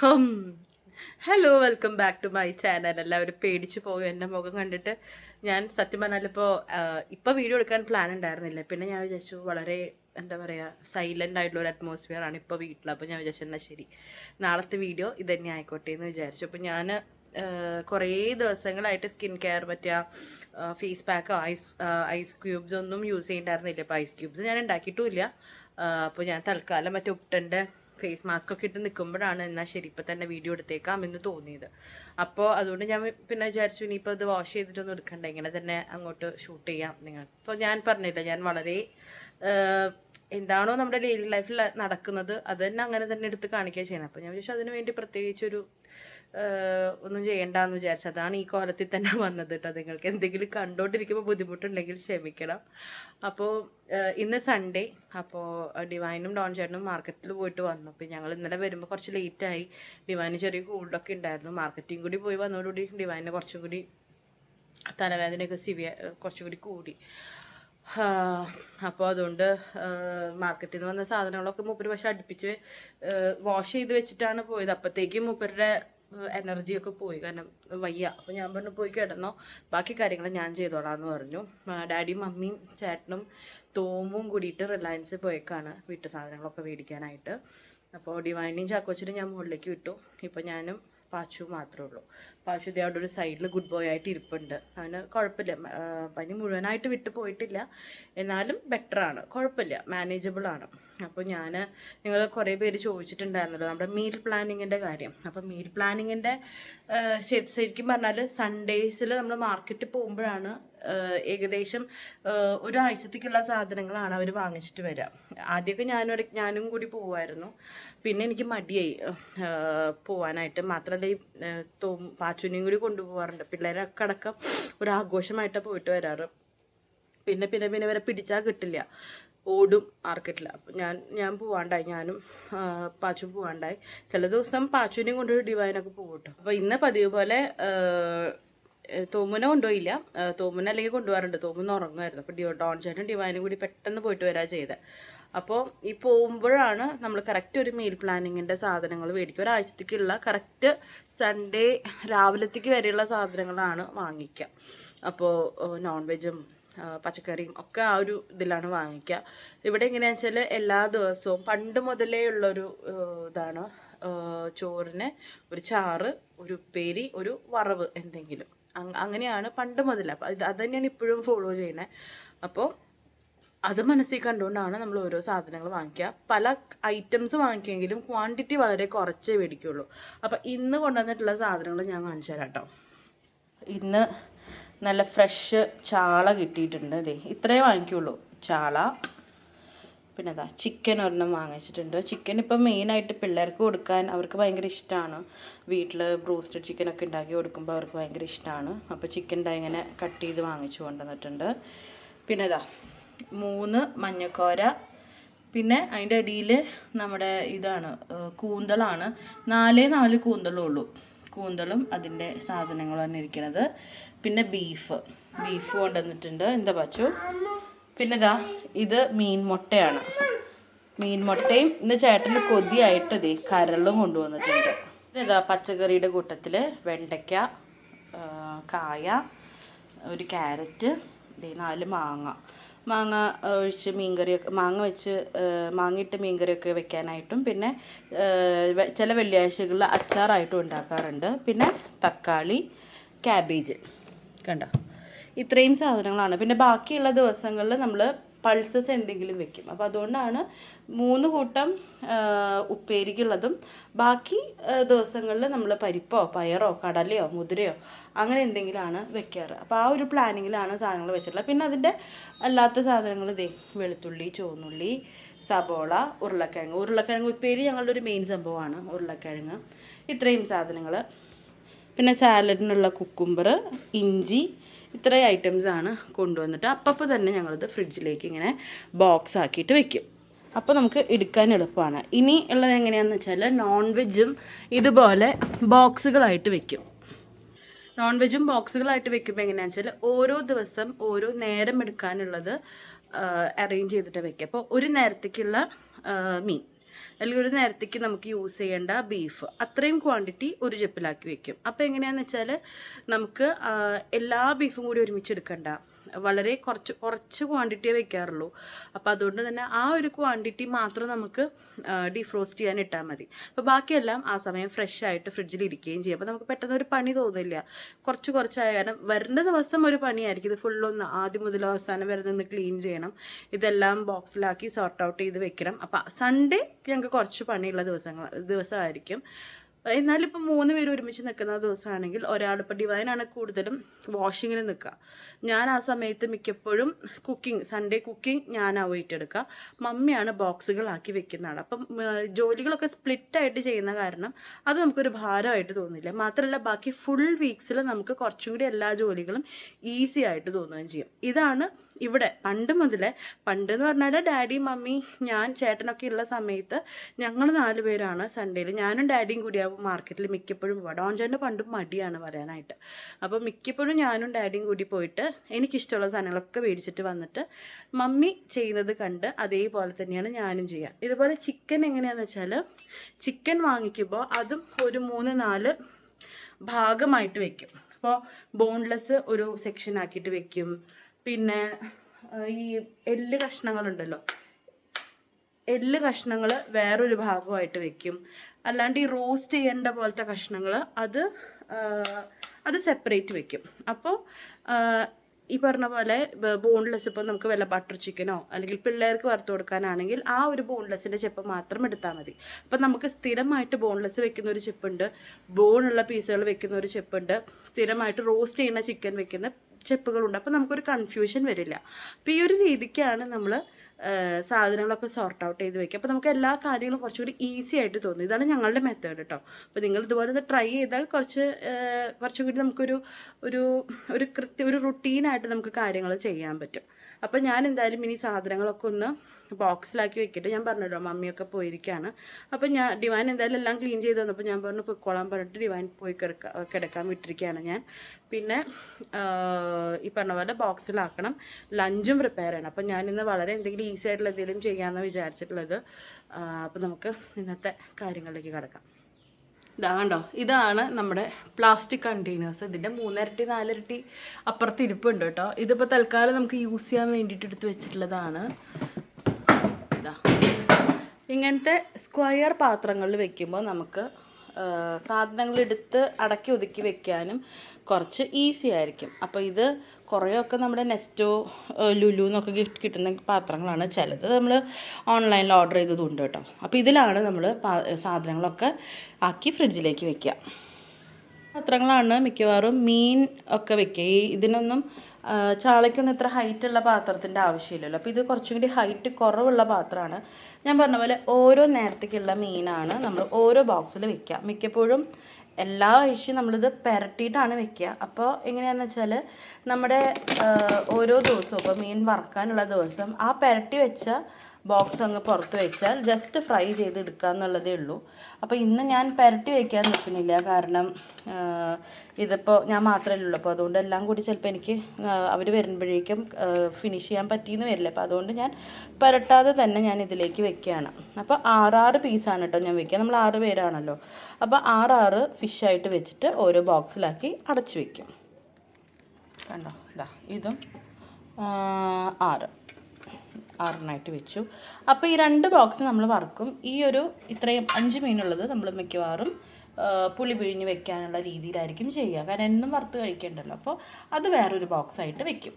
Hum. Hello welcome back to my channel എല്ലാവരും പേടിച്ചു പോകും എന്റെ മുഖം കണ്ടിട്ട് ഞാൻ സത്യം പറഞ്ഞാലിപ്പോൾ ഇപ്പോൾ വീഡിയോ എടുക്കാൻ പ്ലാൻ ഉണ്ടായിരുന്നില്ല. പിന്നെ ഞാൻ വിചാരിച്ചു വളരെ എന്താ പറയുക സൈലന്റ് ആയിട്ടുള്ള ഒരു അറ്റ്മോസ്ഫിയർ ആണ് ഇപ്പോൾ വീട്ടിൽ അപ്പോൾ ഞാൻ വിചാരിച്ചു എന്നാൽ ശരി. നാളത്തെ വീഡിയോ ഇത് തന്നെ ആയിക്കോട്ടെ എന്ന് വിചാരിച്ചു. അപ്പോൾ ഞാൻ കുറേ ദിവസങ്ങളായിട്ട് സ്കിൻ കെയർ പറ്റിയ ഫേസ് പാക്കോ ഐസ് ഐസ് ക്യൂബ്സ് ഒന്നും യൂസ് ചെയ്യണ്ടായിരുന്നില്ല. ഇപ്പോൾ ഐസ് ക്യൂബ്സ് ഞാൻ ഉണ്ടാക്കിയിട്ടുമില്ല അപ്പോൾ ഞാൻ തൽക്കാലം മറ്റേ ഉപ്ടന്റെ ഫേസ് മാസ്ക് ഒക്കെ ഇട്ട് നിൽക്കുമ്പോഴാണ് എന്നാൽ ശരി ഇപ്പം തന്നെ വീഡിയോ എടുത്തേക്കാം എന്ന് തോന്നിയത്. അപ്പോൾ അതുകൊണ്ട് ഞാൻ പിന്നെ വിചാരിച്ചു ഇനിയിപ്പോൾ ഇത് വാഷ് ചെയ്തിട്ടൊന്നും എടുക്കണ്ട ഇങ്ങനെ തന്നെ അങ്ങോട്ട് ഷൂട്ട് ചെയ്യാം നിങ്ങൾ. ഇപ്പോൾ ഞാൻ പറഞ്ഞില്ല ഞാൻ വളരെ എന്താണോ നമ്മുടെ ഡെയിലി ലൈഫിൽ നടക്കുന്നത് അത് തന്നെ അങ്ങനെ തന്നെ എടുത്ത് കാണിക്കുക ചെയ്യണം അപ്പോൾ ഞാൻ വിചാരിച്ചു അതിന് വേണ്ടി പ്രത്യേകിച്ചൊരു ഒന്നും ചെയ്യണ്ടെന്ന് വിചാരിച്ചു അതാണ് ഈ കോലത്തിൽ തന്നെ വന്നത് കേട്ടോ നിങ്ങൾക്ക് എന്തെങ്കിലും കണ്ടോണ്ടിരിക്കുമ്പോൾ ബുദ്ധിമുട്ടുണ്ടെങ്കിൽ ക്ഷമിക്കണം. അപ്പോൾ ഇന്ന് സൺഡേ അപ്പോൾ ഡിവൈനും ഡോൺ ചേട്ടനും മാർക്കറ്റിൽ പോയിട്ട് വന്നു. അപ്പോൾ ഞങ്ങൾ ഇന്നലെ വരുമ്പോൾ കുറച്ച് ലേറ്റായി ഡിവൈന് ചെറിയ കൂടൊക്കെ ഉണ്ടായിരുന്നു. മാർക്കറ്റിംഗ് കൂടി പോയി വന്നതോടുകൂടി ഡിവൈന് കുറച്ചും കൂടി തലവേദനയൊക്കെ സിവിയ കുറച്ചും കൂടി കൂടി. അപ്പോൾ അതുകൊണ്ട് മാർക്കറ്റിൽ നിന്ന് വന്ന സാധനങ്ങളൊക്കെ മൂപ്പര് പക്ഷെ അടുപ്പിച്ച് വാഷ് ചെയ്ത് വെച്ചിട്ടാണ് പോയത്. അപ്പോഴത്തേക്കും മൂപ്പരുടെ എനർജിയൊക്കെ പോയി. കാരണം വയ്യ. അപ്പോൾ ഞാൻ പറഞ്ഞു പോയി കിടന്നോ. ബാക്കി കാര്യങ്ങൾ ഞാൻ ചെയ്തോളാം എന്ന് പറഞ്ഞു ഡാഡിയും മമ്മിയും ചേട്ടനും തോമും കൂടിയിട്ട് റിലയൻസിൽ പോയേക്കാണ് വീട്ടു സാധനങ്ങളൊക്കെ മേടിക്കാനായിട്ട്. അപ്പോൾ ഡിവൈനിയും ചാക്കോച്ചിനും ഞാൻ മുകളിലേക്ക് വിട്ടു. ഇപ്പോൾ ഞാനും പാച്ചു മാത്രമേ ഉള്ളൂ. ഇതേ അവിടെ ഒരു സൈഡിൽ ഗുഡ് ബോയ് ആയിട്ട് ഇരിപ്പുണ്ട്. അവന് കുഴപ്പമില്ല പനി മുഴുവനായിട്ട് വിട്ടു പോയിട്ടില്ല. എന്നാലും ബെറ്ററാണ് കുഴപ്പമില്ല മാനേജബിൾ ആണ്. അപ്പോൾ ഞാൻ നിങ്ങൾ കുറേ പേര് ചോദിച്ചിട്ടുണ്ടായിരുന്നല്ലോ നമ്മുടെ മീൽ പ്ലാനിങ്ങിന്റെ കാര്യം. അപ്പോൾ മീൽ പ്ലാനിങ്ങിന്റെ ശരിക്കും പറഞ്ഞാൽ സൺഡേസിൽ നമ്മൾ മാർക്കറ്റ് പോകുമ്പോഴാണ് ഏകദേശം ഒരാഴ്ചത്തേക്കുള്ള സാധനങ്ങളാണ് അവർ വാങ്ങിച്ചിട്ട് വരിക ആദ്യമൊക്കെ ഞാനും ഇടയ്ക്ക് ഞാനും കൂടി പോവായിരുന്നു. പിന്നെ എനിക്ക് മടിയായി. പോവാനായിട്ട്. മാത്രമല്ല ഈ തോ പാച്ചുനെയും കൂടി കൊണ്ടുപോകാറുണ്ട് പിള്ളേരൊക്കെ അടക്കം ഒരു ആഘോഷമായിട്ടാണ് പോയിട്ട് വരാറ്. പിന്നെ പിന്നെ പിന്നെ ഇവരെ പിടിച്ചാൽ കിട്ടില്ല. ഓടും മാർക്കറ്റിൽ അപ്പം ഞാൻ ഞാൻ പോവാണ്ടായി. ഞാനും പാച്ചു പോവാണ്ടായി. ചില ദിവസം പാച്ചുവിനെയും കൊണ്ടൊരു ഡിവൈനൊക്കെ പോകും കേട്ടോ അപ്പോൾ ഇന്ന് പതിവ് പോലെ തോമുനെ കൊണ്ടുപോയില്ല. തോമുനെ അല്ലെങ്കിൽ കൊണ്ടുപോകാറുണ്ട് തോമുന്ന് ഉറങ്ങുമായിരുന്നു അപ്പോൾ ഡോൺ ചേട്ടൻ ഡിവൈനും കൂടി പെട്ടെന്ന് പോയിട്ട് വരാ ചെയ്തത് അപ്പോൾ ഈ പോകുമ്പോഴാണ് നമ്മൾ കറക്റ്റ് ഒരു മീൽ പ്ലാനിങ്ങിന്റെ സാധനങ്ങൾ മേടിക്കുക. ഒരാഴ്ചത്തേക്കുള്ള കറക്റ്റ് സൺഡേ രാവിലത്തേക്ക് വരെയുള്ള സാധനങ്ങളാണ് വാങ്ങിക്കുക. അപ്പോൾ നോൺ വെജും പച്ചക്കറിയും ഒക്കെ ആ ഒരു ഇതിലാണ് വാങ്ങിക്കുക. ഇവിടെ എങ്ങനെയാണെന്ന് വെച്ചാൽ എല്ലാ ദിവസവും പണ്ട് മുതലേ ഉള്ളൊരു ഇതാണ് ചോറിന് ഒരു ചാറ് ഒരു ഉപ്പേരി ഒരു വറവ് എന്തെങ്കിലും. അങ്ങനെയാണ് പണ്ട് മുതലേ. അപ്പം അത് തന്നെയാണ് ഇപ്പോഴും ഫോളോ ചെയ്യുന്നത് അപ്പോൾ അത് മനസ്സിൽ കണ്ടുകൊണ്ടാണ് നമ്മൾ ഓരോ സാധനങ്ങൾ വാങ്ങിക്കുക. പല ഐറ്റംസ് വാങ്ങിക്കുമെങ്കിലും ക്വാണ്ടിറ്റി വളരെ കുറച്ചേ മേടിക്കുള്ളൂ. അപ്പോൾ ഇന്ന് കൊണ്ടുവന്നിട്ടുള്ള സാധനങ്ങൾ ഞാൻ കാണിച്ചു തരാം കേട്ടോ. ഇന്ന് നല്ല ഫ്രഷ് ചാള കിട്ടിയിട്ടുണ്ട് അതെ ഇത്രേ വാങ്ങിക്കുള്ളൂ. ചാള പിന്നെ അതാ ചിക്കൻ ഒരെണ്ണം വാങ്ങിച്ചിട്ടുണ്ട്. ചിക്കൻ ഇപ്പം മെയിനായിട്ട് പിള്ളേർക്ക് കൊടുക്കാൻ അവർക്ക് ഭയങ്കര ഇഷ്ടമാണ് വീട്ടിൽ ബ്രൂസ്റ്റഡ് ചിക്കനൊക്കെ ഉണ്ടാക്കി കൊടുക്കുമ്പോൾ അവർക്ക് ഭയങ്കര ഇഷ്ടമാണ് അപ്പോൾ ചിക്കൻ ഇങ്ങനെ കട്ട് ചെയ്ത് വാങ്ങിച്ചു കൊണ്ടുവന്നിട്ടുണ്ട്. പിന്നെ ഇതാ മൂന്ന് മഞ്ഞക്കോര. പിന്നെ അതിന്റെ അടിയിൽ നമ്മുടെ ഇതാണ് കൂന്തളാണ്. നാലേ നാല് കൂന്തളേ ഉള്ളൂ. കൂന്തളും അതിന്റെ സാധനങ്ങളും തന്നെ ഇരിക്കുന്നത് പിന്നെ ബീഫ്. ബീഫ് കൊണ്ടുവന്നിട്ടുണ്ട്. എന്താ പച്ചു? പിന്നെ ഇതാ ഇത് മീൻ മുട്ടയാണ്. മീൻ മുട്ടയും ഇന്ന് ചേട്ടന് കൊതിയായിട്ട് ഇതേ കരളും കൊണ്ടുവന്നിട്ടുണ്ട്. പിന്നെ ഇതാ പച്ചക്കറിയുടെ കൂട്ടത്തിൽ വെണ്ടയ്ക്ക കായ ഒരു ക്യാരറ്റ് നാല് മാങ്ങ. മാങ്ങ ഒഴിച്ച് മീൻകറിയൊക്കെ മാങ്ങ വെച്ച് മാങ്ങയിട്ട് മീൻകറിയൊക്കെ വെക്കാനായിട്ടും പിന്നെ ചില വെള്ളിയാഴ്ചകളിൽ അച്ചാറായിട്ടും ഉണ്ടാക്കാറുണ്ട്. പിന്നെ തക്കാളി ക്യാബേജ്. കണ്ടോ? ഇത്രയും സാധനങ്ങളാണ്. പിന്നെ ബാക്കിയുള്ള ദിവസങ്ങളിൽ നമ്മൾ പൾസസ് എന്തെങ്കിലും വെക്കും. അപ്പോൾ അതുകൊണ്ടാണ് മൂന്ന് കൂട്ടം ഉപ്പേരിക്കുള്ളതും. ബാക്കി ദിവസങ്ങളിൽ നമ്മൾ പരിപ്പോ പയറോ കടലയോ മുതിരയോ അങ്ങനെ എന്തെങ്കിലുമാണ് വെക്കാറ്. അപ്പോൾ ആ ഒരു പ്ലാനിങ്ങിലാണ് സാധനങ്ങൾ വെച്ചിട്ടുള്ളത്. പിന്നെ അതിന്റെ അല്ലാത്ത സാധനങ്ങൾ ഇതേ വെളുത്തുള്ളി ചുവന്നുള്ളി സബോള ഉരുളക്കിഴങ്ങ്. ഉരുളക്കിഴങ്ങ് ഉപ്പേരി ഞങ്ങളുടെ ഒരു മെയിൻ സംഭവമാണ് ഉരുളക്കിഴങ്ങ്. ഇത്രയും സാധനങ്ങൾ പിന്നെ സാലഡിനുള്ള കുക്കുംബർ ഇഞ്ചി ഇത്രയും ആണ് കൊണ്ടുവന്നിട്ട് അപ്പപ്പോൾ തന്നെ ഞങ്ങളിത് ഫ്രിഡ്ജിലേക്ക് ഇങ്ങനെ ബോക്സ് ആക്കിയിട്ട് വെക്കും. അപ്പോൾ നമുക്ക് എടുക്കാൻ എളുപ്പമാണ്. ഇനി ഉള്ളത് എങ്ങനെയാണെന്ന് വെച്ചാൽ നോൺ വെജും ഇതുപോലെ ബോക്സുകളായിട്ട് വെക്കും. നോൺ വെജും ബോക്സുകളായിട്ട് വെക്കുമ്പോൾ എങ്ങനെയാണെന്ന് വെച്ചാൽ ഓരോ ദിവസം ഓരോ നേരം എടുക്കാനുള്ളത് അറേഞ്ച് ചെയ്തിട്ട് വെക്കുക. അപ്പോൾ ഒരു നേരത്തേക്കുള്ള മീൻ അല്ലെങ്കിൽ ഒരു നേരത്തേക്ക് നമുക്ക് യൂസ് ചെയ്യേണ്ട ബീഫ് അത്രയും ക്വാണ്ടിറ്റി ഒരു ചെപ്പിലാക്കി വെക്കും. അപ്പോൾ എങ്ങനെയാണെന്ന് വെച്ചാൽ നമുക്ക് എല്ലാ ബീഫും കൂടി ഒരുമിച്ച് എടുക്കണ്ട. വളരെ കുറച്ച് കുറച്ച് ക്വാണ്ടിറ്റിയേ വെക്കാറുള്ളൂ. അപ്പോൾ അതുകൊണ്ട് തന്നെ ആ ഒരു ക്വാണ്ടിറ്റി മാത്രം നമുക്ക് ഡിഫ്രോസ്റ്റ് ചെയ്യാൻ ഇട്ടാൽ മതി. അപ്പോൾ ബാക്കിയെല്ലാം ആ സമയം ഫ്രഷ് ആയിട്ട് ഫ്രിഡ്ജിൽ ഇരിക്കുകയും ചെയ്യും. അപ്പോൾ നമുക്ക് പെട്ടെന്ന് ഒരു പണി തോന്നില്ല. കുറച്ച് കുറച്ചായ കാരണം വരുന്ന ദിവസം ഒരു പണിയായിരിക്കും. ഇത് ഫുള്ളൊന്ന് ആദ്യം മുതൽ അവസാനം വരെ നിന്ന് ക്ലീൻ ചെയ്യണം. ഇതെല്ലാം ബോക്സിലാക്കി സോർട്ട് ഔട്ട് ചെയ്ത് വെക്കണം. അപ്പോൾ സൺഡേ ഞങ്ങൾക്ക് കുറച്ച് പണിയുള്ള ദിവസങ്ങൾ ദിവസമായിരിക്കും. എന്നാലും ഇപ്പം മൂന്ന് പേര് ഒരുമിച്ച് നിൽക്കുന്ന ദിവസമാണെങ്കിൽ ഒരാളിപ്പോൾ ഡിവൈനാണ് കൂടുതലും വാഷിങ്ങിന് നിൽക്കുക. ഞാൻ ആ സമയത്ത് മിക്കപ്പോഴും കുക്കിംഗ് സൺഡേ കുക്കിംഗ് ഞാനാവും ഏറ്റെടുക്കുക. മമ്മിയാണ് ബോക്സുകളാക്കി വെക്കുന്ന ആൾ അപ്പം ജോലികളൊക്കെ സ്പ്ലിറ്റായിട്ട് ചെയ്യുന്ന കാരണം അത് നമുക്കൊരു ഭാരമായിട്ട് തോന്നില്ല. മാത്രമല്ല ബാക്കി ഫുൾ വീക്സിൽ നമുക്ക് കുറച്ചും കൂടി എല്ലാ ജോലികളും ഈസി ആയിട്ട് തോന്നുകയും ചെയ്യും. ഇതാണ് ഇവിടെ പണ്ട് മുതലേ പണ്ട് എന്ന് പറഞ്ഞാൽ ഡാഡി മമ്മി ഞാൻ ചേട്ടനൊക്കെ ഉള്ള സമയത്ത് ഞങ്ങൾ നാല് പേരാണ് സൺഡേയിൽ ഞാനും ഡാഡിയും കൂടിയാവും മാർക്കറ്റിൽ മിക്കപ്പോഴും പോവുക ഡോൺ പണ്ടും മടിയാണ് പറയാനായിട്ട്. അപ്പോൾ മിക്കപ്പോഴും ഞാനും ഡാഡിയും കൂടി പോയിട്ട് എനിക്കിഷ്ടമുള്ള സാധനങ്ങളൊക്കെ മേടിച്ചിട്ട് വന്നിട്ട് മമ്മി ചെയ്യുന്നത് കണ്ട് അതേപോലെ തന്നെയാണ് ഞാനും ചെയ്യുക ഇതുപോലെ ചിക്കൻ എങ്ങനെയാണെന്ന് വെച്ചാൽ ചിക്കൻ വാങ്ങിക്കുമ്പോൾ അതും ഒരു മൂന്ന് നാല് ഭാഗമായിട്ട് വെക്കും. അപ്പോൾ ബോൺലെസ് ഒരു സെക്ഷൻ ആക്കിയിട്ട് വെക്കും. പിന്നെ ഈ എല്ല് കഷ്ണങ്ങളുണ്ടല്ലോ. എല്ല് കഷ്ണങ്ങൾ വേറൊരു ഭാഗമായിട്ട് വെക്കും. അല്ലാണ്ട് ഈ റോസ്റ്റ് ചെയ്യേണ്ട പോലത്തെ കഷ്ണങ്ങൾ അത് അത് സെപ്പറേറ്റ് വെക്കും. അപ്പോൾ ഈ പറഞ്ഞ പോലെ ബോൺലെസ് ഇപ്പോൾ നമുക്ക് വല്ല ബട്ടർ ചിക്കനോ അല്ലെങ്കിൽ പിള്ളേർക്ക് വറുത്ത് കൊടുക്കാനാണെങ്കിൽ ആ ഒരു ബോൺലെസ്സിന്റെ ചെപ്പ് മാത്രം എടുത്താൽ മതി. അപ്പം നമുക്ക് സ്ഥിരമായിട്ട് ബോൺലെസ് വെക്കുന്ന ഒരു ചെപ്പുണ്ട് ബോണുള്ള പീസുകൾ വെക്കുന്ന ഒരു ചെപ്പുണ്ട് സ്ഥിരമായിട്ട് റോസ്റ്റ് ചെയ്യുന്ന ചിക്കൻ വെക്കുന്ന ചെപ്പുകളുണ്ട്. അപ്പോൾ നമുക്കൊരു കൺഫ്യൂഷൻ വരില്ല. അപ്പോൾ ഈ ഒരു രീതിക്കാണ് നമ്മൾ സാധനങ്ങളൊക്കെ സോർട്ട് ഔട്ട് ചെയ്ത് വെക്കുക. അപ്പോൾ നമുക്ക് എല്ലാ കാര്യങ്ങളും കുറച്ചുകൂടി ഈസി ആയിട്ട് തോന്നും. ഇതാണ് ഞങ്ങളുടെ മെത്തേഡ് കേട്ടോ അപ്പോൾ നിങ്ങൾ ഇതുപോലെ ട്രൈ ചെയ്താൽ കുറച്ച് കുറച്ചുകൂടി കുറച്ചും കൂടി നമുക്കൊരു ഒരു ഒരു കൃത്യ ഒരു റുട്ടീനായിട്ട് നമുക്ക് കാര്യങ്ങൾ ചെയ്യാൻ പറ്റും. അപ്പോൾ ഞാൻ എന്തായാലും ഇനി സാധനങ്ങളൊക്കെ ഒന്ന് ബോക്സിലാക്കി വെക്കിയിട്ട് ഞാൻ പറഞ്ഞല്ലോ മമ്മിയൊക്കെ പോയിരിക്കുകയാണ് അപ്പോൾ ഞാൻ ഡിവൈൻ എന്തായാലും എല്ലാം ക്ലീൻ ചെയ്ത് തന്നപ്പോൾ ഞാൻ പറഞ്ഞു പൊയ്ക്കോളാൻ പറഞ്ഞിട്ട് ഡിവൈൻ പോയി കിടക്കാൻ കിടക്കാൻ വിട്ടിരിക്കുകയാണ് ഞാൻ. പിന്നെ ഈ പറഞ്ഞ പോലെ ബോക്സിലാക്കണം. ലഞ്ചും പ്രിപ്പയർ ചെയ്യണം. അപ്പം ഞാനിന്ന് വളരെ എന്തെങ്കിലും ഈസി ആയിട്ടുള്ള എന്തെങ്കിലും ചെയ്യാമെന്ന് വിചാരിച്ചിട്ടുള്ളത്. അപ്പോൾ നമുക്ക് ഇന്നത്തെ കാര്യങ്ങളിലേക്ക് കിടക്കാം. ഇതാ കണ്ടോ? ഇതാണ് നമ്മുടെ പ്ലാസ്റ്റിക് കണ്ടെയ്നേഴ്സ് ഇതിന്റെ മൂന്നിരട്ടി നാലിരട്ടി അപ്പുറത്ത് ഇരിപ്പുണ്ട് കേട്ടോ. ഇതിപ്പോൾ തൽക്കാലം നമുക്ക് യൂസ് ചെയ്യാൻ വേണ്ടിയിട്ട് എടുത്ത് വെച്ചിട്ടുള്ളതാണ്. ഇതാ. ഇങ്ങനത്തെ സ്ക്വയർ പാത്രങ്ങളിൽ വെക്കുമ്പോൾ നമുക്ക് സാധനങ്ങൾ എടുത്ത് അടക്കി ഒതുക്കി വെക്കാനും കുറച്ച് ഈസി ആയിരിക്കും. അപ്പോൾ ഇത് കുറേയൊക്കെ നമ്മുടെ നെസ്റ്റോ ലുലു എന്നൊക്കെ ഗിഫ്റ്റ് കിട്ടുന്ന പാത്രങ്ങളാണ് ചിലത് നമ്മൾ ഓൺലൈനിൽ ഓർഡർ ചെയ്തതുണ്ട് കേട്ടോ. അപ്പോൾ ഇതിലാണ് നമ്മൾ സാധനങ്ങളൊക്കെ ആക്കി ഫ്രിഡ്ജിലേക്ക് വെക്കുക പാത്രങ്ങളാണ് മിക്കവാറും മീൻ ഒക്കെ വെക്കുക ഈ ഇതിനൊന്നും ചാളയ്ക്കൊന്നും ഇത്ര ഹൈറ്റ് ഉള്ള പാത്രത്തിന്റെ ആവശ്യമില്ലല്ലോ. അപ്പോൾ ഇത് കുറച്ചും കൂടി ഹൈറ്റ് കുറവുള്ള പാത്രമാണ്. ഞാൻ പറഞ്ഞ പോലെ ഓരോ നേരത്തേക്കുള്ള മീനാണ് നമ്മൾ ഓരോ ബോക്സിൽ വെക്കുക. മിക്കപ്പോഴും എല്ലാ ആഴ്ചയും നമ്മളിത് പുരട്ടിയിട്ടാണ് വെക്കുക. അപ്പോൾ എങ്ങനെയാണെന്ന് വെച്ചാൽ നമ്മുടെ ഓരോ ദിവസവും ഇപ്പോൾ മീൻ വറക്കാനുള്ള ദിവസം ആ പുരട്ടി വെച്ച ബോക്സ് അങ്ങ് പുറത്ത് വെച്ചാൽ ജസ്റ്റ് ഫ്രൈ ചെയ്ത് എടുക്കുക എന്നുള്ളതേ ഉള്ളൂ. അപ്പോൾ ഇന്ന് ഞാൻ പുരട്ടി വയ്ക്കാൻ നിൽക്കുന്നില്ല. കാരണം ഇതിപ്പോൾ ഞാൻ മാത്രമേ ഉള്ളൂ. അപ്പോൾ അതുകൊണ്ട് എല്ലാം കൂടി ചിലപ്പോൾ എനിക്ക് അവർ വരുമ്പോഴേക്കും ഫിനിഷ് ചെയ്യാൻ പറ്റിയെന്ന് വരില്ല. അപ്പോൾ അതുകൊണ്ട് ഞാൻ പുരട്ടാതെ തന്നെ ഞാൻ ഇതിലേക്ക് വെക്കുകയാണ്. അപ്പോൾ ആറാറ് പീസാണ് കേട്ടോ ഞാൻ വെക്കുക. നമ്മൾ ആറ് പേരാണല്ലോ. അപ്പോൾ ആറാറ് ഫിഷായിട്ട് വെച്ചിട്ട് ഓരോ ബോക്സിലാക്കി അടച്ചു വെക്കും. കണ്ടോ? ഇതാ ഇതും ആറ്. ആറെണ്ണമായിട്ട് വെച്ചു. അപ്പോൾ ഈ രണ്ട് ബോക്സ് നമ്മൾ വറക്കും. ഈ ഒരു ഇത്രയും അഞ്ച് മീനുള്ളത് നമ്മൾ മിക്കവാറും പുളി പിഴിഞ്ഞ് വെക്കാനുള്ള രീതിയിലായിരിക്കും ചെയ്യുക. കാരണം എന്നും വറുത്ത് കഴിക്കേണ്ടല്ലോ. അപ്പോൾ അത് വേറൊരു ബോക്സായിട്ട് വെക്കും.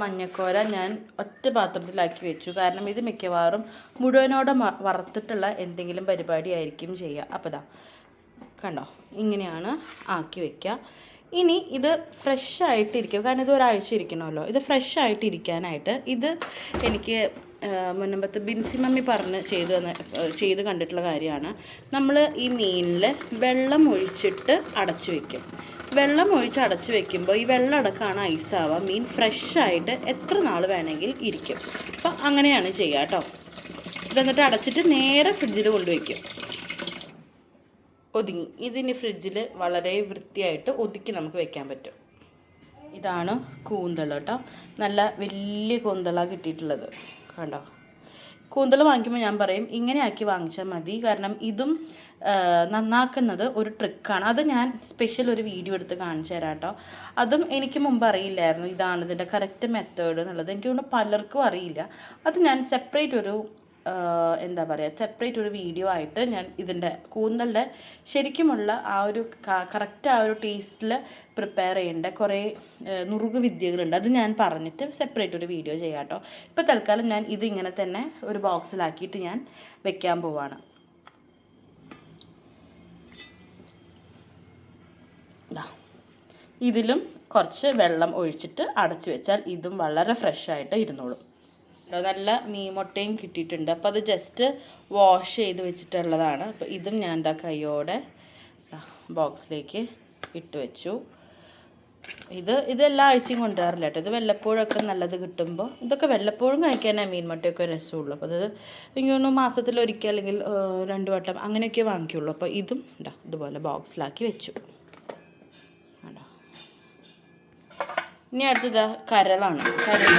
മഞ്ഞക്കോര ഞാൻ ഒറ്റ പാത്രത്തിലാക്കി വെച്ചു. കാരണം ഇത് മിക്കവാറും മുഴുവനോടെ വറുത്തിട്ടുള്ള എന്തെങ്കിലും പരിപാടി ആയിരിക്കും ചെയ്യുക. അപ്പോൾ ദാ കണ്ടോ? ഇങ്ങനെയാണ് ആക്കി വെക്കുക. ഇനി ഇത് ഫ്രഷ് ആയിട്ടിരിക്കും. കാരണം ഇത് ഒരാഴ്ച ഇരിക്കണമല്ലോ. ഇത് ഫ്രഷ് ആയിട്ടിരിക്കാനായിട്ട് ഇത് എനിക്ക് മുന്നമ്പത്ത് ബിൻസി മമ്മി പറഞ്ഞ് ചെയ്തു തന്ന ചെയ്ത് കണ്ടിട്ടുള്ള കാര്യമാണ്. നമ്മൾ ഈ മീനിൽ വെള്ളം ഒഴിച്ചിട്ട് അടച്ചു വയ്ക്കും വെള്ളം ഒഴിച്ച് അടച്ചു വെക്കുമ്പോൾ ഈ വെള്ളം അടക്കമാണ് ഐസാവുക മീൻ ഫ്രഷ് ആയിട്ട് എത്ര നാൾ വേണമെങ്കിൽ ഇരിക്കും. അപ്പം അങ്ങനെയാണ് ചെയ്യുക കേട്ടോ ഇതെന്നിട്ട് അടച്ചിട്ട് നേരെ ഫ്രിഡ്ജിൽ കൊണ്ടുവയ്ക്കും ഒതുങ്ങി. ഇതിന് ഫ്രിഡ്ജിൽ വളരെ വൃത്തിയായിട്ട് ഒതുക്കി നമുക്ക് വെക്കാൻ പറ്റും. ഇതാണ് കൂന്തൾ കേട്ടോ. നല്ല വലിയ കൂന്തളാണ് കിട്ടിയിട്ടുള്ളത്. കണ്ടോ? കൂന്തൾ വാങ്ങിക്കുമ്പോൾ ഞാൻ പറയും ഇങ്ങനെ ആക്കി വാങ്ങിച്ചാൽ മതി. കാരണം ഇതും നന്നാക്കുന്നത് ഒരു ട്രിക്കാണ്. അത് ഞാൻ സ്പെഷ്യൽ ഒരു വീഡിയോ എടുത്ത് കാണിച്ചു തരാം കേട്ടോ. അതും എനിക്ക് മുമ്പ് അറിയില്ലായിരുന്നു ഇതാണ് ഇതിന്റെ കറക്റ്റ് മെത്തേഡ് എന്നുള്ളത്. എനിക്ക് പലർക്കും അറിയില്ല. അത് ഞാൻ സെപ്പറേറ്റ് ഒരു എന്താ പറയുക സെപ്പറേറ്റ് ഒരു വീഡിയോ ആയിട്ട് ഞാൻ ഇതിന്റെ കൂന്തലിന്റെ ശരിക്കുമുള്ള ആ ഒരു കറക്റ്റ് ആ ഒരു ടേസ്റ്റിൽ പ്രിപ്പയർ ചെയ്യേണ്ട കുറേ നുറുകു വിദ്യകളുണ്ട്. അത് ഞാൻ പറഞ്ഞിട്ട് സെപ്പറേറ്റ് ഒരു വീഡിയോ ചെയ്യാം കേട്ടോ. ഇപ്പോൾ തൽക്കാലം ഞാൻ ഇതിങ്ങനെ തന്നെ ഒരു ബോക്സിലാക്കിയിട്ട് ഞാൻ വെക്കാൻ പോവാണ്. ഇതിലും കുറച്ച് വെള്ളം ഒഴിച്ചിട്ട് അടച്ചു വെച്ചാൽ ഇതും വളരെ ഫ്രഷ് ആയിട്ട് ഇരുന്നോളും. കേട്ടോ, നല്ല മീൻമുട്ടയും കിട്ടിയിട്ടുണ്ട്. അപ്പോൾ അത് ജസ്റ്റ് വാഷ് ചെയ്ത് വെച്ചിട്ടുള്ളതാണ്. അപ്പോൾ ഇതും ഞാൻ എന്താ കൈയോടെ ബോക്സിലേക്ക് ഇട്ട് വെച്ചു. ഇത് ഇത് എല്ലാ ആഴ്ചയും കൊണ്ടുവരാറില്ല കേട്ടോ. ഇത് വല്ലപ്പോഴൊക്കെ നല്ലത് കിട്ടുമ്പോൾ ഇതൊക്കെ വല്ലപ്പോഴും കഴിക്കാനേ മീൻമുട്ടയൊക്കെ രസമുള്ളൂ. അപ്പോൾ അത് എനിക്ക് മാസത്തിൽ ഒരിക്കൽ അല്ലെങ്കിൽ രണ്ട് വട്ടം അങ്ങനെയൊക്കെ വാങ്ങിക്കുള്ളൂ. അപ്പോൾ ഇതും ഇതാ ഇതുപോലെ ബോക്സിലാക്കി വെച്ചു. ഇനി അടുത്തത് കരളാണ്.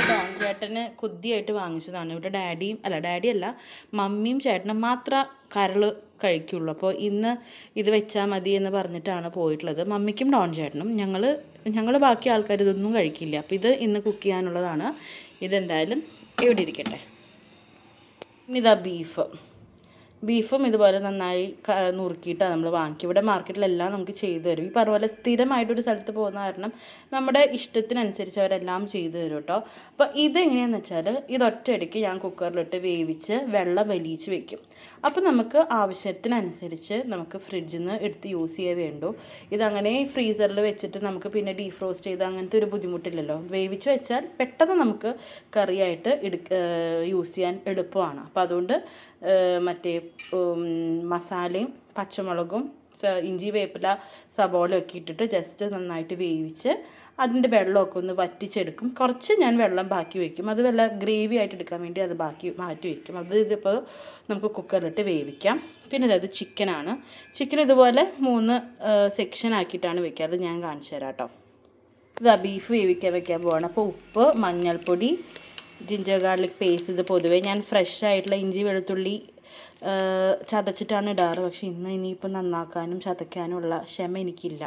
ഡോൺ ചേട്ടന് കുദ്ധിയായിട്ട് വാങ്ങിച്ചതാണ്. ഇവിടെ ഡാഡിയും അല്ല ഡാഡി അല്ല മമ്മിയും ചേട്ടനും മാത്രം കരൾ കഴിക്കുള്ളൂ. അപ്പോൾ ഇന്ന് ഇത് വെച്ചാൽ മതി എന്ന് പറഞ്ഞിട്ടാണ് പോയിട്ടുള്ളത്. മമ്മിക്കും ഡോൺ ചേട്ടനും. ഞങ്ങൾ ഞങ്ങൾ ബാക്കി ആൾക്കാർ ഇതൊന്നും കഴിക്കില്ല. അപ്പോൾ ഇത് ഇന്ന് കുക്ക് ചെയ്യാനുള്ളതാണ്. ഇതെന്തായാലും ഇവിടെ ഇരിക്കട്ടെ. ഇതാ ബീഫ്. ബീഫും ഇതുപോലെ നന്നായി നുറുക്കിയിട്ടാണ് നമ്മൾ വാങ്ങിക്കുക ഇവിടെ മാർക്കറ്റിലെല്ലാം നമുക്ക് ചെയ്തു തരും. ഈ പറഞ്ഞ പോലെ സ്ഥിരമായിട്ടൊരു സ്ഥലത്ത് പോകുന്ന കാരണം നമ്മുടെ ഇഷ്ടത്തിനനുസരിച്ച് അവരെല്ലാം ചെയ്തു തരും കേട്ടോ. അപ്പോൾ ഇതെങ്ങനെയാണെന്ന് വെച്ചാൽ ഇതൊറ്റയടിക്ക് ഞാൻ കുക്കറിലിട്ട് വേവിച്ച് വെള്ളം വലിയിച്ച് വെക്കും. അപ്പോൾ നമുക്ക് ആവശ്യത്തിനനുസരിച്ച് നമുക്ക് ഫ്രിഡ്ജിൽ നിന്ന് എടുത്ത് യൂസ് ചെയ്യേ വേണ്ടൂ. ഇതങ്ങനെ ഫ്രീസറിൽ വെച്ചിട്ട് നമുക്ക് പിന്നെ ഡീഫ്രോസ്റ്റ് ചെയ്ത് അങ്ങനത്തെ ഒരു ബുദ്ധിമുട്ടില്ലല്ലോ. വേവിച്ച് വെച്ചാൽ പെട്ടെന്ന് നമുക്ക് കറിയായിട്ട് യൂസ് ചെയ്യാൻ എളുപ്പമാണ്. അപ്പോൾ അതുകൊണ്ട് മറ്റേ മസാലയും പച്ചമുളകും ഇഞ്ചി വേപ്പില സബോളയൊക്കെ ഇട്ടിട്ട് ജസ്റ്റ് നന്നായിട്ട് വേവിച്ച് അതിന്റെ വെള്ളമൊക്കെ ഒന്ന് വറ്റിച്ചെടുക്കും. കുറച്ച് ഞാൻ വെള്ളം ബാക്കി വയ്ക്കും അത് വല്ല ഗ്രേവി ആയിട്ട് എടുക്കാൻ വേണ്ടി അത് ബാക്കി മാറ്റി വയ്ക്കും അത് ഇതിപ്പോൾ നമുക്ക് കുക്കറിലിട്ട് വേവിക്കാം. പിന്നെ അതായത് ചിക്കനാണ്. ചിക്കൻ ഇതുപോലെ മൂന്ന് സെക്ഷൻ ആക്കിയിട്ടാണ് വെക്കുക. അത് ഞാൻ കാണിച്ചു തരാം കേട്ടോ. ഇതാ ബീഫ് വേവിക്കാൻ വെക്കാൻ പോവാണ്. അപ്പോൾ ഉപ്പ് മഞ്ഞൾപ്പൊടി ജിഞ്ചർ ഗാർലിക് പേസ്റ്റ് ഇത് പൊതുവേ ഞാൻ ഫ്രഷ് ആയിട്ടുള്ള ഇഞ്ചി വെളുത്തുള്ളി ചതച്ചിട്ടാണ് ഇടാറ്. പക്ഷേ ഇന്ന് ഇനിയിപ്പോൾ നന്നാക്കാനും ചതയ്ക്കാനും ഉള്ള ക്ഷമ എനിക്കില്ല.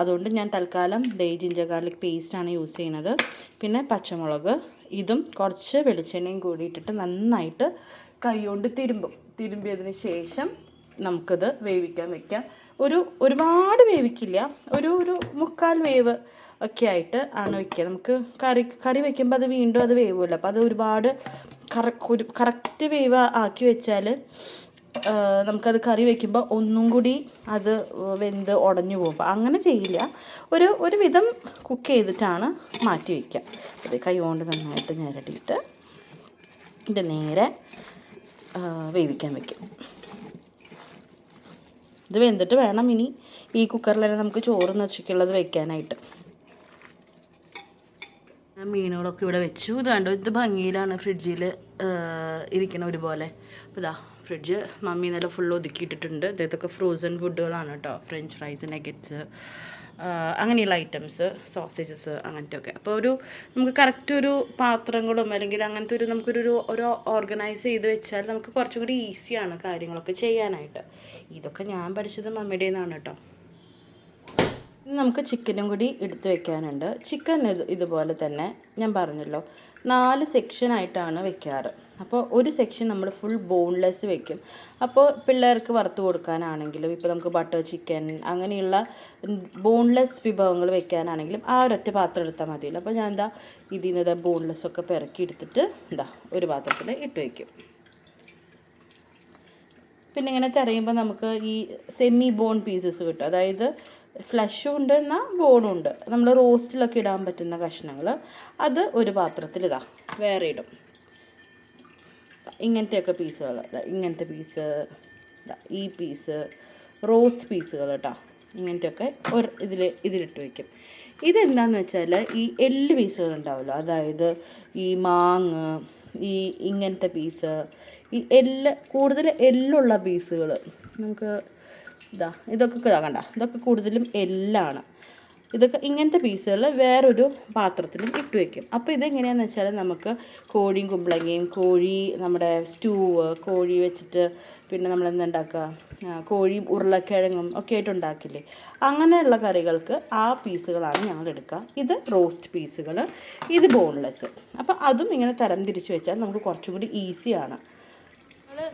അതുകൊണ്ട് ഞാൻ തൽക്കാലം ദേ ജിഞ്ചർ ഗാർലിക് പേസ്റ്റാണ് യൂസ് ചെയ്യുന്നത് പിന്നെ പച്ചമുളക് ഇതും കുറച്ച് വെളിച്ചെണ്ണയും കൂടി ഇട്ടിട്ട് നന്നായിട്ട് കൈകൊണ്ട് തിരുമ്പും. തിരുമ്പിയതിന് ശേഷം നമുക്കത് വേവിക്കാൻ വെക്കാം. ഒരു ഒരുപാട് വേവിക്കില്ല. ഒരു ഒരു മുക്കാൽ വേവ് ഒക്കെ ആയിട്ട് ആണ് വെക്കുക നമുക്ക് കറി കറി വെക്കുമ്പോൾ അത് വീണ്ടും അത് വേവുമല്ലോ. അപ്പോൾ അത് ഒരുപാട് കറ കറക്റ്റ് വേവ് ആക്കി വെച്ചാൽ നമുക്കത് കറി വെക്കുമ്പോൾ ഒന്നും കൂടി അത് വെന്ത് ഉടഞ്ഞു പോകും. അങ്ങനെ ചെയ്യില്ല. ഒരു ഒരു വിധം കുക്ക് ചെയ്തിട്ടാണ് മാറ്റി വയ്ക്കുക. അത് കൈ കൊണ്ട് നന്നായിട്ട് ഞരടിയിട്ട് ഇത് നേരെ വേവിക്കാൻ വയ്ക്കും ഇത് വെന്തിട്ട് വേണം ഇനി ഈ കുക്കറിൽ തന്നെ നമുക്ക് ചോറ് നശിക്കുള്ളത് വെക്കാനായിട്ട്. ഞാൻ മീനുകളൊക്കെ ഇവിടെ വെച്ചു. ഇത് കണ്ടോ ഇത് ഭംഗിയിലാണ് ഫ്രിഡ്ജിൽ ഇരിക്കണ ഒരുപോലെ. അപ്പോൾ ഇതാ ഫ്രിഡ്ജ് മമ്മി നല്ല ഫുൾ ഒതുക്കിയിട്ടിട്ടുണ്ട്. ഇത് ഇതൊക്കെ ഫ്രോസൺ ഫുഡുകളാണ് കേട്ടോ. ഫ്രഞ്ച് ഫ്രൈസ് നെഗറ്റ്സ് അങ്ങനെയുള്ള ഐറ്റംസ് സോസേജസ് അങ്ങനത്തെ ഒക്കെ അപ്പോൾ ഒരു നമുക്ക് കറക്റ്റ് ഒരു പാത്രങ്ങളും അല്ലെങ്കിൽ അങ്ങനത്തെ ഒരു നമുക്കൊരു ഒരു ഓർഗനൈസ് ചെയ്ത് വെച്ചാൽ നമുക്ക് കുറച്ചും കൂടി ഈസിയാണ് കാര്യങ്ങളൊക്കെ ചെയ്യാനായിട്ട്. ഇതൊക്കെ ഞാൻ പഠിച്ചത് മമ്മിയുടെ നിന്നാണ് കേട്ടോ. ഇനി നമുക്ക് ചിക്കനും കൂടി എടുത്ത് വെക്കാനുണ്ട്. ചിക്കൻ ഇത് ഇതുപോലെ തന്നെ ഞാൻ പറഞ്ഞല്ലോ നാല് സെക്ഷനായിട്ടാണ് വെക്കാറ്. അപ്പോൾ ഒരു സെക്ഷൻ നമ്മൾ ഫുൾ ബോൺലെസ് വെക്കും. അപ്പോൾ പിള്ളേർക്ക് വറുത്ത് കൊടുക്കാനാണെങ്കിലും ഇപ്പോൾ നമുക്ക് ബട്ടർ ചിക്കൻ അങ്ങനെയുള്ള ബോൺലെസ് വിഭവങ്ങൾ വെക്കാനാണെങ്കിലും ആ ഒരൊറ്റ പാത്രം എടുത്താൽ മതിയല്ലോ. അപ്പോൾ ഞാൻ എന്താ ഇതിൽ നിന്ന് ഇതാ ബോൺലെസ് ഒക്കെ പിറക്കി എടുത്തിട്ട് എന്താ ഒരു പാത്രത്തിൽ ഇട്ട് വയ്ക്കും പിന്നെ ഇങ്ങനെ തിരയുമ്പോൾ നമുക്ക് ഈ സെമി ബോൺ പീസസ് കിട്ടും. അതായത് ഫ്ലഷും ഉണ്ട് എന്നാൽ ബോണും ഉണ്ട്. നമ്മൾ റോസ്റ്റിലൊക്കെ ഇടാൻ പറ്റുന്ന കഷ്ണങ്ങൾ അത് ഒരു പാത്രത്തിൽ ഇതാ വേറെ ഇടും. ഇങ്ങനത്തെയൊക്കെ പീസുകൾ ഇങ്ങനത്തെ പീസ് ഈ പീസ് റോസ്റ്റ് പീസുകൾ കേട്ടോ. ഇങ്ങനത്തെയൊക്കെ ഒരു ഇതിൽ ഇതിലിട്ട് വയ്ക്കും ഇതെന്താണെന്ന് വെച്ചാൽ ഈ എല്ല് പീസുകൾ ഉണ്ടാവുമല്ലോ അതായത് ഈ മാങ്ങ് ഈ ഇങ്ങനത്തെ പീസ് ഈ എല്ല് കൂടുതൽ എല്ലുള്ള പീസുകൾ നമുക്ക് ഇതാ ഇതൊക്കെ ഇതാ കണ്ട. ഇതൊക്കെ കൂടുതലും എല്ലാണ്. ഇതൊക്കെ ഇങ്ങനത്തെ പീസുകൾ വേറൊരു പാത്രത്തിലും ഇട്ട് വയ്ക്കും അപ്പോൾ ഇതെങ്ങനെയാണെന്ന് വെച്ചാൽ നമുക്ക് കോഴിയും കുമ്പളങ്ങയും കോഴി നമ്മുടെ സ്റ്റൂവ് കോഴി വെച്ചിട്ട് പിന്നെ നമ്മൾ എന്തുണ്ടാക്കുക കോഴിയും ഉരുളക്കിഴങ്ങും ഒക്കെ ആയിട്ട് ഉണ്ടാക്കില്ലേ? അങ്ങനെയുള്ള കറികൾക്ക് ആ പീസുകളാണ് ഞങ്ങൾ എടുക്കുക. ഇത് റോസ്റ്റ് പീസുകൾ ഇത് ബോൺലെസ് അപ്പോൾ അതും ഇങ്ങനെ തരം തിരിച്ച് വെച്ചാൽ നമുക്ക് കുറച്ചും കൂടി ഈസിയാണ്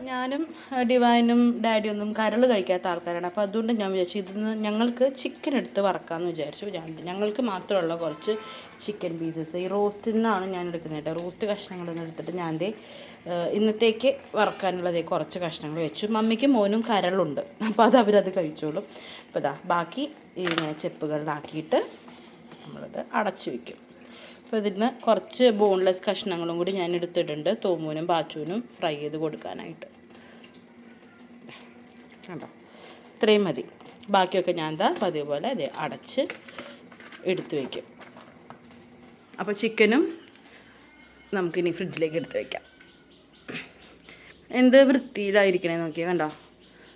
ഞാനും ഡിവൈനും ഡാഡിയും ഒന്നും കരൾ കഴിക്കാത്ത ആൾക്കാരാണ്. അപ്പോൾ അതുകൊണ്ട് ഞാൻ വിചാരിച്ചു ഇതിന്ന് ഞങ്ങൾക്ക് ചിക്കൻ എടുത്ത് വറക്കാമെന്ന് വിചാരിച്ചു. ഞങ്ങൾക്ക് മാത്രമുള്ള കുറച്ച് ചിക്കൻ പീസസ് ഈ റോസ്റ്റിൽ നിന്നാണ് ഞാൻ എടുക്കുന്നത് കേട്ടോ. റോസ്റ്റ് കഷ്ണങ്ങളൊന്നും എടുത്തിട്ട് ഞാൻ ദേ ഇന്നത്തേക്ക് വറക്കാനുള്ളത് കുറച്ച് കഷ്ണങ്ങൾ വെച്ചു. മമ്മിക്കും മോനും കരളുണ്ട്. അപ്പോൾ അത് അവരത് കഴിച്ചോളും. അപ്പോൾ ഇതാ ബാക്കി ഇങ്ങനെ ചെപ്പുകളിലാക്കിയിട്ട് നമ്മളത് അടച്ചു വയ്ക്കും അപ്പോൾ നിന്ന് കുറച്ച് ബോൺലെസ് കഷ്ണങ്ങളും കൂടി ഞാൻ എടുത്തിട്ടുണ്ട്. തോമൂനും ബാച്ചൂനും ഫ്രൈ ചെയ്ത് കൊടുക്കാനായിട്ട്. കണ്ടോ? ഇത്രയും മതി. ബാക്കിയൊക്കെ ഞാൻ എന്താ പതിവ് പോലെ അടച്ച് എടുത്തു വയ്ക്കും അപ്പോൾ ചിക്കനും നമുക്കിനി ഫ്രിഡ്ജിലേക്ക് എടുത്ത് വയ്ക്കാം എന്ത് വൃത്തിയിലായിരിക്കണേ നോക്കിയാൽ കണ്ടോ?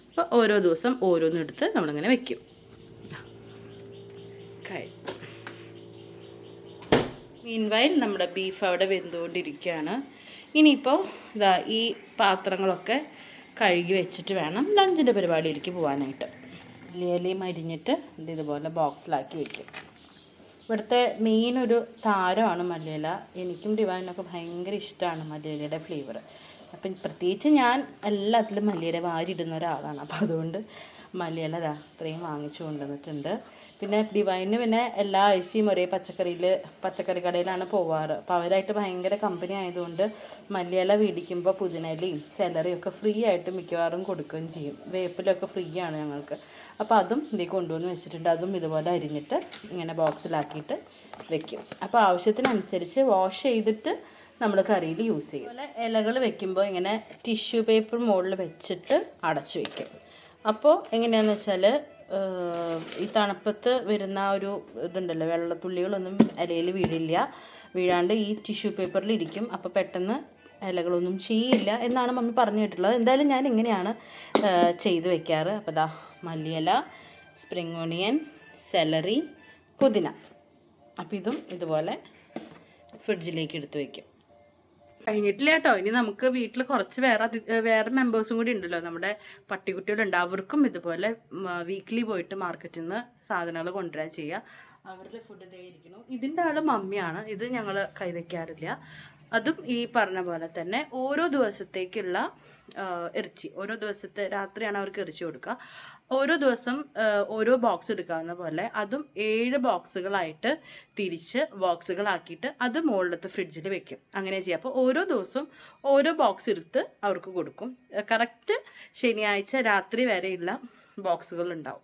അപ്പോൾ ഓരോ ദിവസം ഓരോന്നും എടുത്ത് നമ്മളിങ്ങനെ വെക്കും. കഴിഞ്ഞു. മീൻവയൽ നമ്മുടെ ബീഫ് അവിടെ വെന്തുകൊണ്ടിരിക്കുകയാണ്. ഇനിയിപ്പോൾ ഇതാ ഈ പാത്രങ്ങളൊക്കെ കഴുകി വെച്ചിട്ട് വേണം ലഞ്ചിന്റെ പരിപാടിയിലേക്ക് പോകാനായിട്ട് ഇലയിലി മരിഞ്ഞിട്ട് ഇത് ഇതുപോലെ ബോക്സിലാക്കി വെക്കും. ഇവിടുത്തെ മെയിൻ ഒരു താരമാണ് മല്ലിയില. എനിക്കും ഡിവൈനൊക്കെ ഭയങ്കര ഇഷ്ടമാണ് മല്ലിയിലയുടെ ഫ്ലേവർ അപ്പം പ്രത്യേകിച്ച് ഞാൻ എല്ലാത്തിലും മല്ലിയില വാരിയിടുന്ന ഒരാളാണ്. അപ്പോൾ അതുകൊണ്ട് മല്ലിയില ഇത്രയും വാങ്ങിച്ചു കൊണ്ടുവന്നിട്ടുണ്ട്. പിന്നെ ഡിവൈന് പിന്നെ എല്ലാ ആഴ്ചയും ഒരേ പച്ചക്കറിയിൽ പച്ചക്കറി കടയിലാണ് പോവാറ്. അപ്പോൾ അവരായിട്ട് ഭയങ്കര കമ്പനി ആയതുകൊണ്ട് മല്ലിയില മേടിക്കുമ്പോൾ പുതിനയിലയും സെലറിയും ഒക്കെ ഫ്രീ ആയിട്ട് മിക്കവാറും കൊടുക്കുകയും ചെയ്യും. വേപ്പിലൊക്കെ ഫ്രീ ആണ് ഞങ്ങൾക്ക്. അപ്പോൾ അതും ഇതിൽ കൊണ്ടുവന്ന് വെച്ചിട്ടുണ്ട്. അതും ഇതുപോലെ അരിഞ്ഞിട്ട് ഇങ്ങനെ ബോക്സിലാക്കിയിട്ട് വെക്കും. അപ്പോൾ ആവശ്യത്തിനനുസരിച്ച് വാഷ് ചെയ്തിട്ട് നമ്മൾ കറിയിൽ യൂസ് ചെയ്യും. അതുപോലെ ഇലകൾ വെക്കുമ്പോൾ ഇങ്ങനെ ടിഷ്യൂ പേപ്പർ മുകളിൽ വെച്ചിട്ട് അടച്ചു വെക്കും. അപ്പോൾ എങ്ങനെയാണെന്ന് വെച്ചാൽ ഈ തണുപ്പത്ത് വരുന്ന ഒരു ഇതുണ്ടല്ലോ വെള്ളത്തുള്ളികളൊന്നും ഇലയിൽ വീഴില്ല. വീഴാണ്ട് ഈ ടിഷ്യൂ പേപ്പറിൽ ഇരിക്കും. അപ്പോൾ പെട്ടെന്ന് ഇലകളൊന്നും ചെയ്യില്ല എന്നാണ് മമ്മി പറഞ്ഞു കേട്ടിട്ടുള്ളത്. എന്തായാലും ഞാൻ ഇങ്ങനെയാണ് ചെയ്ത് വെക്കാറ്. അപ്പോൾ ദാ മല്ലിയില സ്പ്രിംഗ് ഓണിയൻ സെലറി പുതിന. അപ്പോൾ ഇതും ഇതുപോലെ ഫ്രിഡ്ജിലേക്ക് എടുത്ത് വെക്കും. കഴിഞ്ഞിട്ടില്ല കേട്ടോ ഇനി നമുക്ക് വീട്ടിൽ കുറച്ച് വേറെ വേറെ മെമ്പേഴ്സും കൂടി ഉണ്ടല്ലോ. നമ്മുടെ പട്ടിക്കുട്ടികളുണ്ട്. അവർക്കും ഇതുപോലെ വീക്ക്ലി പോയിട്ട് മാർക്കറ്റിൽ നിന്ന് സാധനങ്ങൾ കൊണ്ടുവരാൻ ചെയ്യുക അവരുടെ ഫുഡ് ഇതായിരിക്കുന്നു ഇതിന്റെ ആൾ മമ്മിയാണ്. ഇത് ഞങ്ങൾ കൈവയ്ക്കാറില്ല അതും ഈ പറഞ്ഞ പോലെ തന്നെ ഓരോ ദിവസത്തേക്കുള്ള ഇറച്ചി. ഓരോ ദിവസത്തെ രാത്രിയാണ് അവർക്ക് ഇറച്ചി കൊടുക്കുക. ഓരോ ദിവസം ഓരോ ബോക്സ് എടുക്കാവുന്ന പോലെ അതും ഏഴ് ബോക്സുകളായിട്ട് തിരിച്ച് ബോക്സുകളാക്കിയിട്ട് അത് മുകളിലത്തെ ഫ്രിഡ്ജിൽ വെക്കും. അങ്ങനെ ചെയ്യുക അപ്പോൾ ഓരോ ദിവസവും ഓരോ ബോക്സ് എടുത്ത് അവർക്ക് കൊടുക്കും. കറക്റ്റ് ശനിയാഴ്ച രാത്രി വരെയുള്ള ബോക്സുകൾ ഉണ്ടാവും.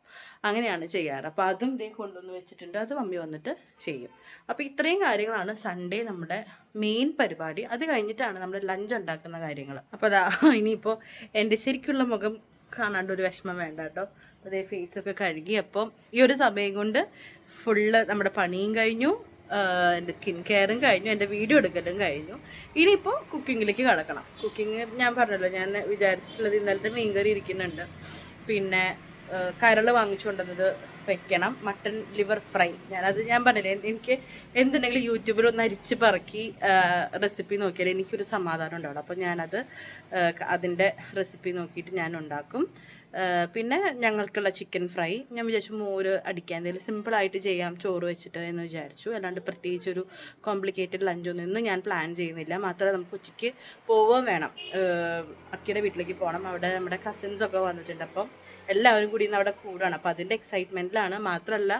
അങ്ങനെയാണ് ചെയ്യാറ്. അപ്പോൾ അതും ഇതേ കൊണ്ടുവന്ന് വെച്ചിട്ടുണ്ട്. അത് മമ്മി വന്നിട്ട് ചെയ്യും. അപ്പോൾ ഇത്രയും കാര്യങ്ങളാണ് സൺഡേ നമ്മുടെ മെയിൻ പരിപാടി. അത് കഴിഞ്ഞിട്ടാണ് നമ്മൾ ലഞ്ച് ഉണ്ടാക്കുന്ന കാര്യങ്ങൾ അപ്പോൾ അതാ ഇനിയിപ്പോൾ എന്റെ ശരിക്കുള്ള മുഖം കാണാണ്ട് ഒരു വിഷമം വേണ്ട കേട്ടോ. അതേ ഫേസൊക്കെ കഴുകി. അപ്പം ഈ ഒരു സമയം കൊണ്ട് ഫുള്ള് നമ്മുടെ പണിയും കഴിഞ്ഞു. എന്റെ സ്കിൻ കെയറും കഴിഞ്ഞു. എന്റെ വീഡിയോ എടുക്കലും കഴിഞ്ഞു. ഇനിയിപ്പോൾ കുക്കിങ്ങിലേക്ക് കടക്കണം. കുക്കിംഗ് ഞാൻ പറഞ്ഞല്ലോ ഞാൻ വിചാരിച്ചിട്ടുള്ളത് ഇന്നലത്തെ മീൻകറി ഇരിക്കുന്നുണ്ട്. പിന്നെ കരൾ വാങ്ങിച്ചു കൊണ്ടുവന്നത് വെക്കണം. Mutton liver fry. ഞാനത് ഞാൻ പറഞ്ഞില്ലേ എനിക്ക് എന്തുണ്ടെങ്കിലും യൂട്യൂബിൽ ഒന്ന് അരിച്ച് പറക്കി റെസിപ്പി നോക്കിയാൽ എനിക്കൊരു സമാധാനം ഉണ്ടാവും. അപ്പോൾ ഞാനത് അതിന്റെ റെസിപ്പി നോക്കിയിട്ട് ഞാൻ ഉണ്ടാക്കും. പിന്നെ ഞങ്ങൾക്കുള്ള ചിക്കൻ ഫ്രൈ ഞാൻ വിചാരിച്ചു മോര് അടിക്കാൻ എന്തെങ്കിലും സിമ്പിളായിട്ട് ചെയ്യാം ചോറ് വെച്ചിട്ട് എന്ന് വിചാരിച്ചു. അല്ലാണ്ട് പ്രത്യേകിച്ച് ഒരു കോംപ്ലിക്കേറ്റഡ് ലഞ്ചൊന്നും ഇന്ന് ഞാൻ പ്ലാൻ ചെയ്യുന്നില്ല. മാത്രമല്ല നമുക്ക് ഉച്ചയ്ക്ക് പോവുകയും വേണം. അക്കിയുടെ വീട്ടിലേക്ക് പോകണം. അവിടെ നമ്മുടെ കസിൻസ് ഒക്കെ വന്നിട്ടുണ്ട്. അപ്പം എല്ലാവരും കൂടി ഇന്ന് അവിടെ കൂടുകയാണ് അപ്പം അതിന്റെ എക്സൈറ്റ്മെന്റിലാണ് മാത്രമല്ല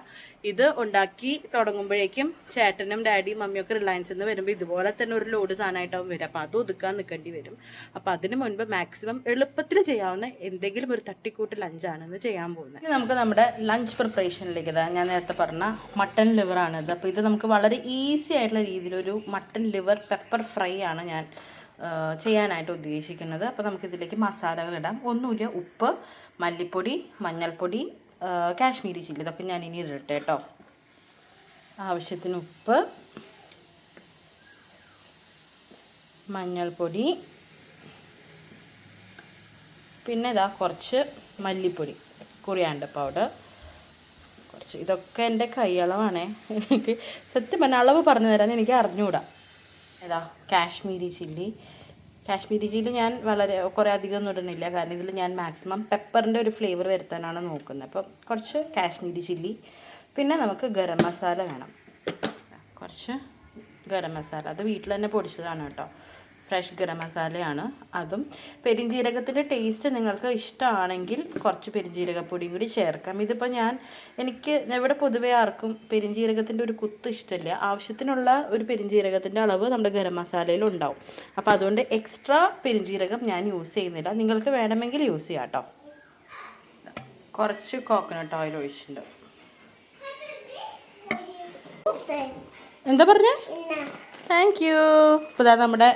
ഇത് ഉണ്ടാക്കി തുടങ്ങുമ്പോഴേക്കും ചേട്ടനും ഡാഡിയും മമ്മിയും ഒക്കെ റിലയൻസിൽ നിന്ന് വരുമ്പോൾ ഇതുപോലെ തന്നെ ഒരു ലോഡ് സാധനമായിട്ടാവും വരും അപ്പോൾ അത് ഒതുക്കാൻ നിൽക്കേണ്ടി വരും. അപ്പോൾ അതിന് മുൻപ് മാക്സിമം എളുപ്പത്തിൽ ചെയ്യാവുന്ന എന്തെങ്കിലും ഒരു തട്ടിക്കൂട്ട് ലഞ്ചാണ് ഇന്ന് ചെയ്യാൻ പോകുന്നത്. ഇനി നമുക്ക് നമ്മുടെ ലഞ്ച് പ്രിപ്പറേഷനിലേക്ക് ഇതാ ഞാൻ നേരത്തെ പറഞ്ഞ മട്ടൺ ലിവറാണ് ഇത്. അപ്പോൾ ഇത് നമുക്ക് വളരെ ഈസി ആയിട്ടുള്ള രീതിയിലൊരു മട്ടൺ ലിവർ പെപ്പർ ഫ്രൈ ആണ് ഞാൻ ചെയ്യാനായിട്ട് ഉദ്ദേശിക്കുന്നത്. അപ്പോൾ നമുക്കിതിലേക്ക് മസാലകൾ ഇടാം. ഒന്നുമില്ല ഉപ്പ് മല്ലിപ്പൊടി മഞ്ഞൾപ്പൊടി കാശ്മീരി ചില്ലി. ഇതൊക്കെ ഞാൻ ഇനി ഇടട്ടെ കേട്ടോ ആവശ്യത്തിന് ഉപ്പ് മഞ്ഞൾപ്പൊടി പിന്നെ ഇതാ കുറച്ച് മല്ലിപ്പൊടി കുറിയാണ്ട് പൗഡർ കുറച്ച് ഇതൊക്കെ എന്റെ കൈയളവാണേ. എനിക്ക് സത്യം പറഞ്ഞ അളവ് പറഞ്ഞു തരാൻ എനിക്ക് അറിഞ്ഞുകൂടാ ഏതാ കാശ്മീരി ചില്ലി. കാശ്മീരി ചില്ലി ഞാൻ വളരെ കുറേ അധികം ഒന്നും ഇടുന്നില്ല. കാരണം ഇതിൽ ഞാൻ മാക്സിമം പെപ്പറിന്റെ ഒരു ഫ്ലേവർ വരുത്താനാണ് നോക്കുന്നത്. അപ്പം കുറച്ച് കാശ്മീരി ചില്ലി. പിന്നെ നമുക്ക് ഗരം മസാല വേണം. കുറച്ച് ഗരം മസാല. അത് വീട്ടിൽ തന്നെ പൊടിച്ചതാണ് കേട്ടോ. ഫ്രഷ് ഗരം മസാലയാണ് അതും. പെരിഞ്ജീരകത്തിന്റെ ടേസ്റ്റ് നിങ്ങൾക്ക് ഇഷ്ടമാണെങ്കിൽ കുറച്ച് പെരിഞ്ജീരകപ്പൊടിയും കൂടി ചേർക്കാം. ഇതിപ്പോൾ ഞാൻ എനിക്ക് ഇവിടെ പൊതുവെ ആർക്കും പെരിഞ്ജീരകത്തിന്റെ ഒരു കുത്ത് ഇഷ്ടമില്ല ആവശ്യത്തിനുള്ള ഒരു പെരിഞ്ജീരകത്തിന്റെ അളവ് നമ്മുടെ ഗരം മസാലയിൽ ഉണ്ടാവും. അപ്പോൾ അതുകൊണ്ട് എക്സ്ട്രാ പെരിഞ്ജീരകം ഞാൻ യൂസ് ചെയ്യുന്നില്ല. നിങ്ങൾക്ക് വേണമെങ്കിൽ യൂസ് ചെയ്യാം കേട്ടോ കുറച്ച് കോക്കനട്ട് ഓയിൽ ഒഴിച്ചിട്ടുണ്ട് എന്താ പറഞ്ഞേ? താങ്ക് യു ഇപ്പോൾ ഇതാ നമ്മുടെ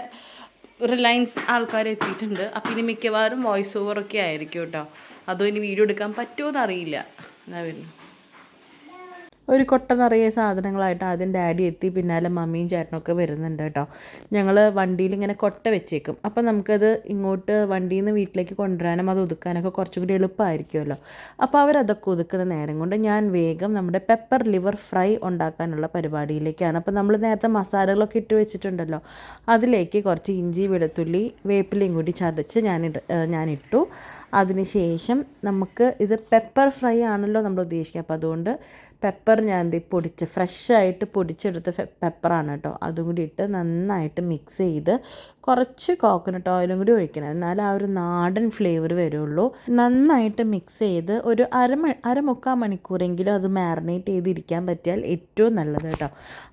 റിലയൻസ് ആൾക്കാർ എത്തിയിട്ടുണ്ട്. അപ്പം ഇനി മിക്കവാറും വോയിസ് ഓവറൊക്കെ ആയിരിക്കും കേട്ടോ. അതോ ഇനി വീഡിയോ എടുക്കാൻ പറ്റുമോ എന്നറിയില്ല എന്നാ വരുന്നു ഒരു കൊട്ട നിറയെ സാധനങ്ങളായിട്ട് ആദ്യം ഡാഡി എത്തി പിന്നാലെ മമ്മിയും ചേട്ടനൊക്കെ വരുന്നുണ്ട് കേട്ടോ. ഞങ്ങൾ വണ്ടിയിൽ ഇങ്ങനെ കൊട്ട വെച്ചേക്കും. അപ്പം നമുക്കത് ഇങ്ങോട്ട് വണ്ടിയിൽ നിന്ന് വീട്ടിലേക്ക് കൊണ്ടുവരാനും അത് ഒതുക്കാനൊക്കെ കുറച്ചും കൂടി എളുപ്പമായിരിക്കുമല്ലോ. അപ്പോൾ അവരതൊക്കെ ഒതുക്കുന്ന നേരം കൊണ്ട് ഞാൻ വേഗം നമ്മുടെ പെപ്പർ ലിവർ ഫ്രൈ ഉണ്ടാക്കാനുള്ള പരിപാടിയിലേക്കാണ്. അപ്പോൾ നമ്മൾ നേരത്തെ മസാലകളൊക്കെ ഇട്ട് വെച്ചിട്ടുണ്ടല്ലോ അതിലേക്ക് കുറച്ച് ഇഞ്ചി വെളുത്തുള്ളി വേപ്പിലയും കൂടി ചതച്ച് ഞാനിട്ട് ഞാനിട്ടു അതിനുശേഷം നമുക്ക് ഇത് പെപ്പർ ഫ്രൈ ആണല്ലോ നമ്മൾ ഉദ്ദേശിക്കുക. അപ്പോൾ അതുകൊണ്ട് പെപ്പർ ഞാൻ എന്ത് പൊടിച്ച് ഫ്രഷായിട്ട് പൊടിച്ചെടുത്ത പെപ്പറാണ് കേട്ടോ. അതും കൂടി ഇട്ട് നന്നായിട്ട് മിക്സ് ചെയ്ത് കുറച്ച് കോക്കനട്ട് ഓയിലും കൂടി ഒഴിക്കണം. എന്നാലും ആ ഒരു നാടൻ ഫ്ലേവർ വരുള്ളൂ. നന്നായിട്ട് മിക്സ് ചെയ്ത് ഒരു അര അരമുക്കാൽ മണിക്കൂറെങ്കിലും അത് മാറിനേറ്റ് ചെയ്തിരിക്കാൻ പറ്റിയാൽ ഏറ്റവും നല്ലത് കേട്ടോ.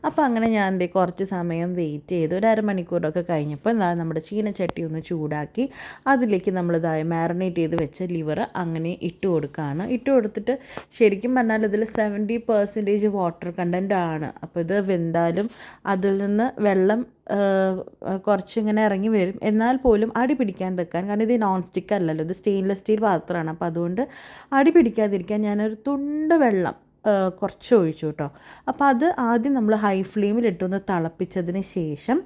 അപ്പോൾ അങ്ങനെ ഞാൻ എന്ത് കുറച്ച് സമയം വെയിറ്റ് ചെയ്ത് ഒരു അരമണിക്കൂറൊക്കെ കഴിഞ്ഞപ്പോൾ എന്താ നമ്മുടെ ചീനച്ചട്ടി ഒന്ന് ചൂടാക്കി അതിലേക്ക് നമ്മളിതായി മാറിനേറ്റ് ചെയ്ത് വെച്ച ലിവർ അങ്ങനെ ഇട്ട് കൊടുക്കുകയാണ്. ഇട്ട് കൊടുത്തിട്ട് ശരിക്കും പറഞ്ഞാൽ ഇതിൽ സെവന്റി പെർസെന്റേജ് വാട്ടർ കണ്ടന്റ് ആണ്. അപ്പോൾ ഇത് വെന്താലും അതിൽ നിന്ന് വെള്ളം കുറച്ചിങ്ങനെ ഇറങ്ങി വരും. എന്നാൽ പോലും അടി പിടിക്കാണ്ടിരിക്കാൻ കാരണം ഇത് നോൺ സ്റ്റിക്ക് അല്ലല്ലോ ഇത് സ്റ്റെയിൻലെസ് സ്റ്റീൽ പാത്രമാണ്. അപ്പോൾ അതുകൊണ്ട് അടി പിടിക്കാതിരിക്കാൻ ഞാനൊരു തുണ്ട് വെള്ളം കുറച്ച് ഒഴിച്ചു കേട്ടോ. അപ്പോൾ അത് ആദ്യം നമ്മൾ ഹൈ ഫ്ലെയിമിലിട്ടൊന്ന് തിളപ്പിച്ചതിന് ശേഷം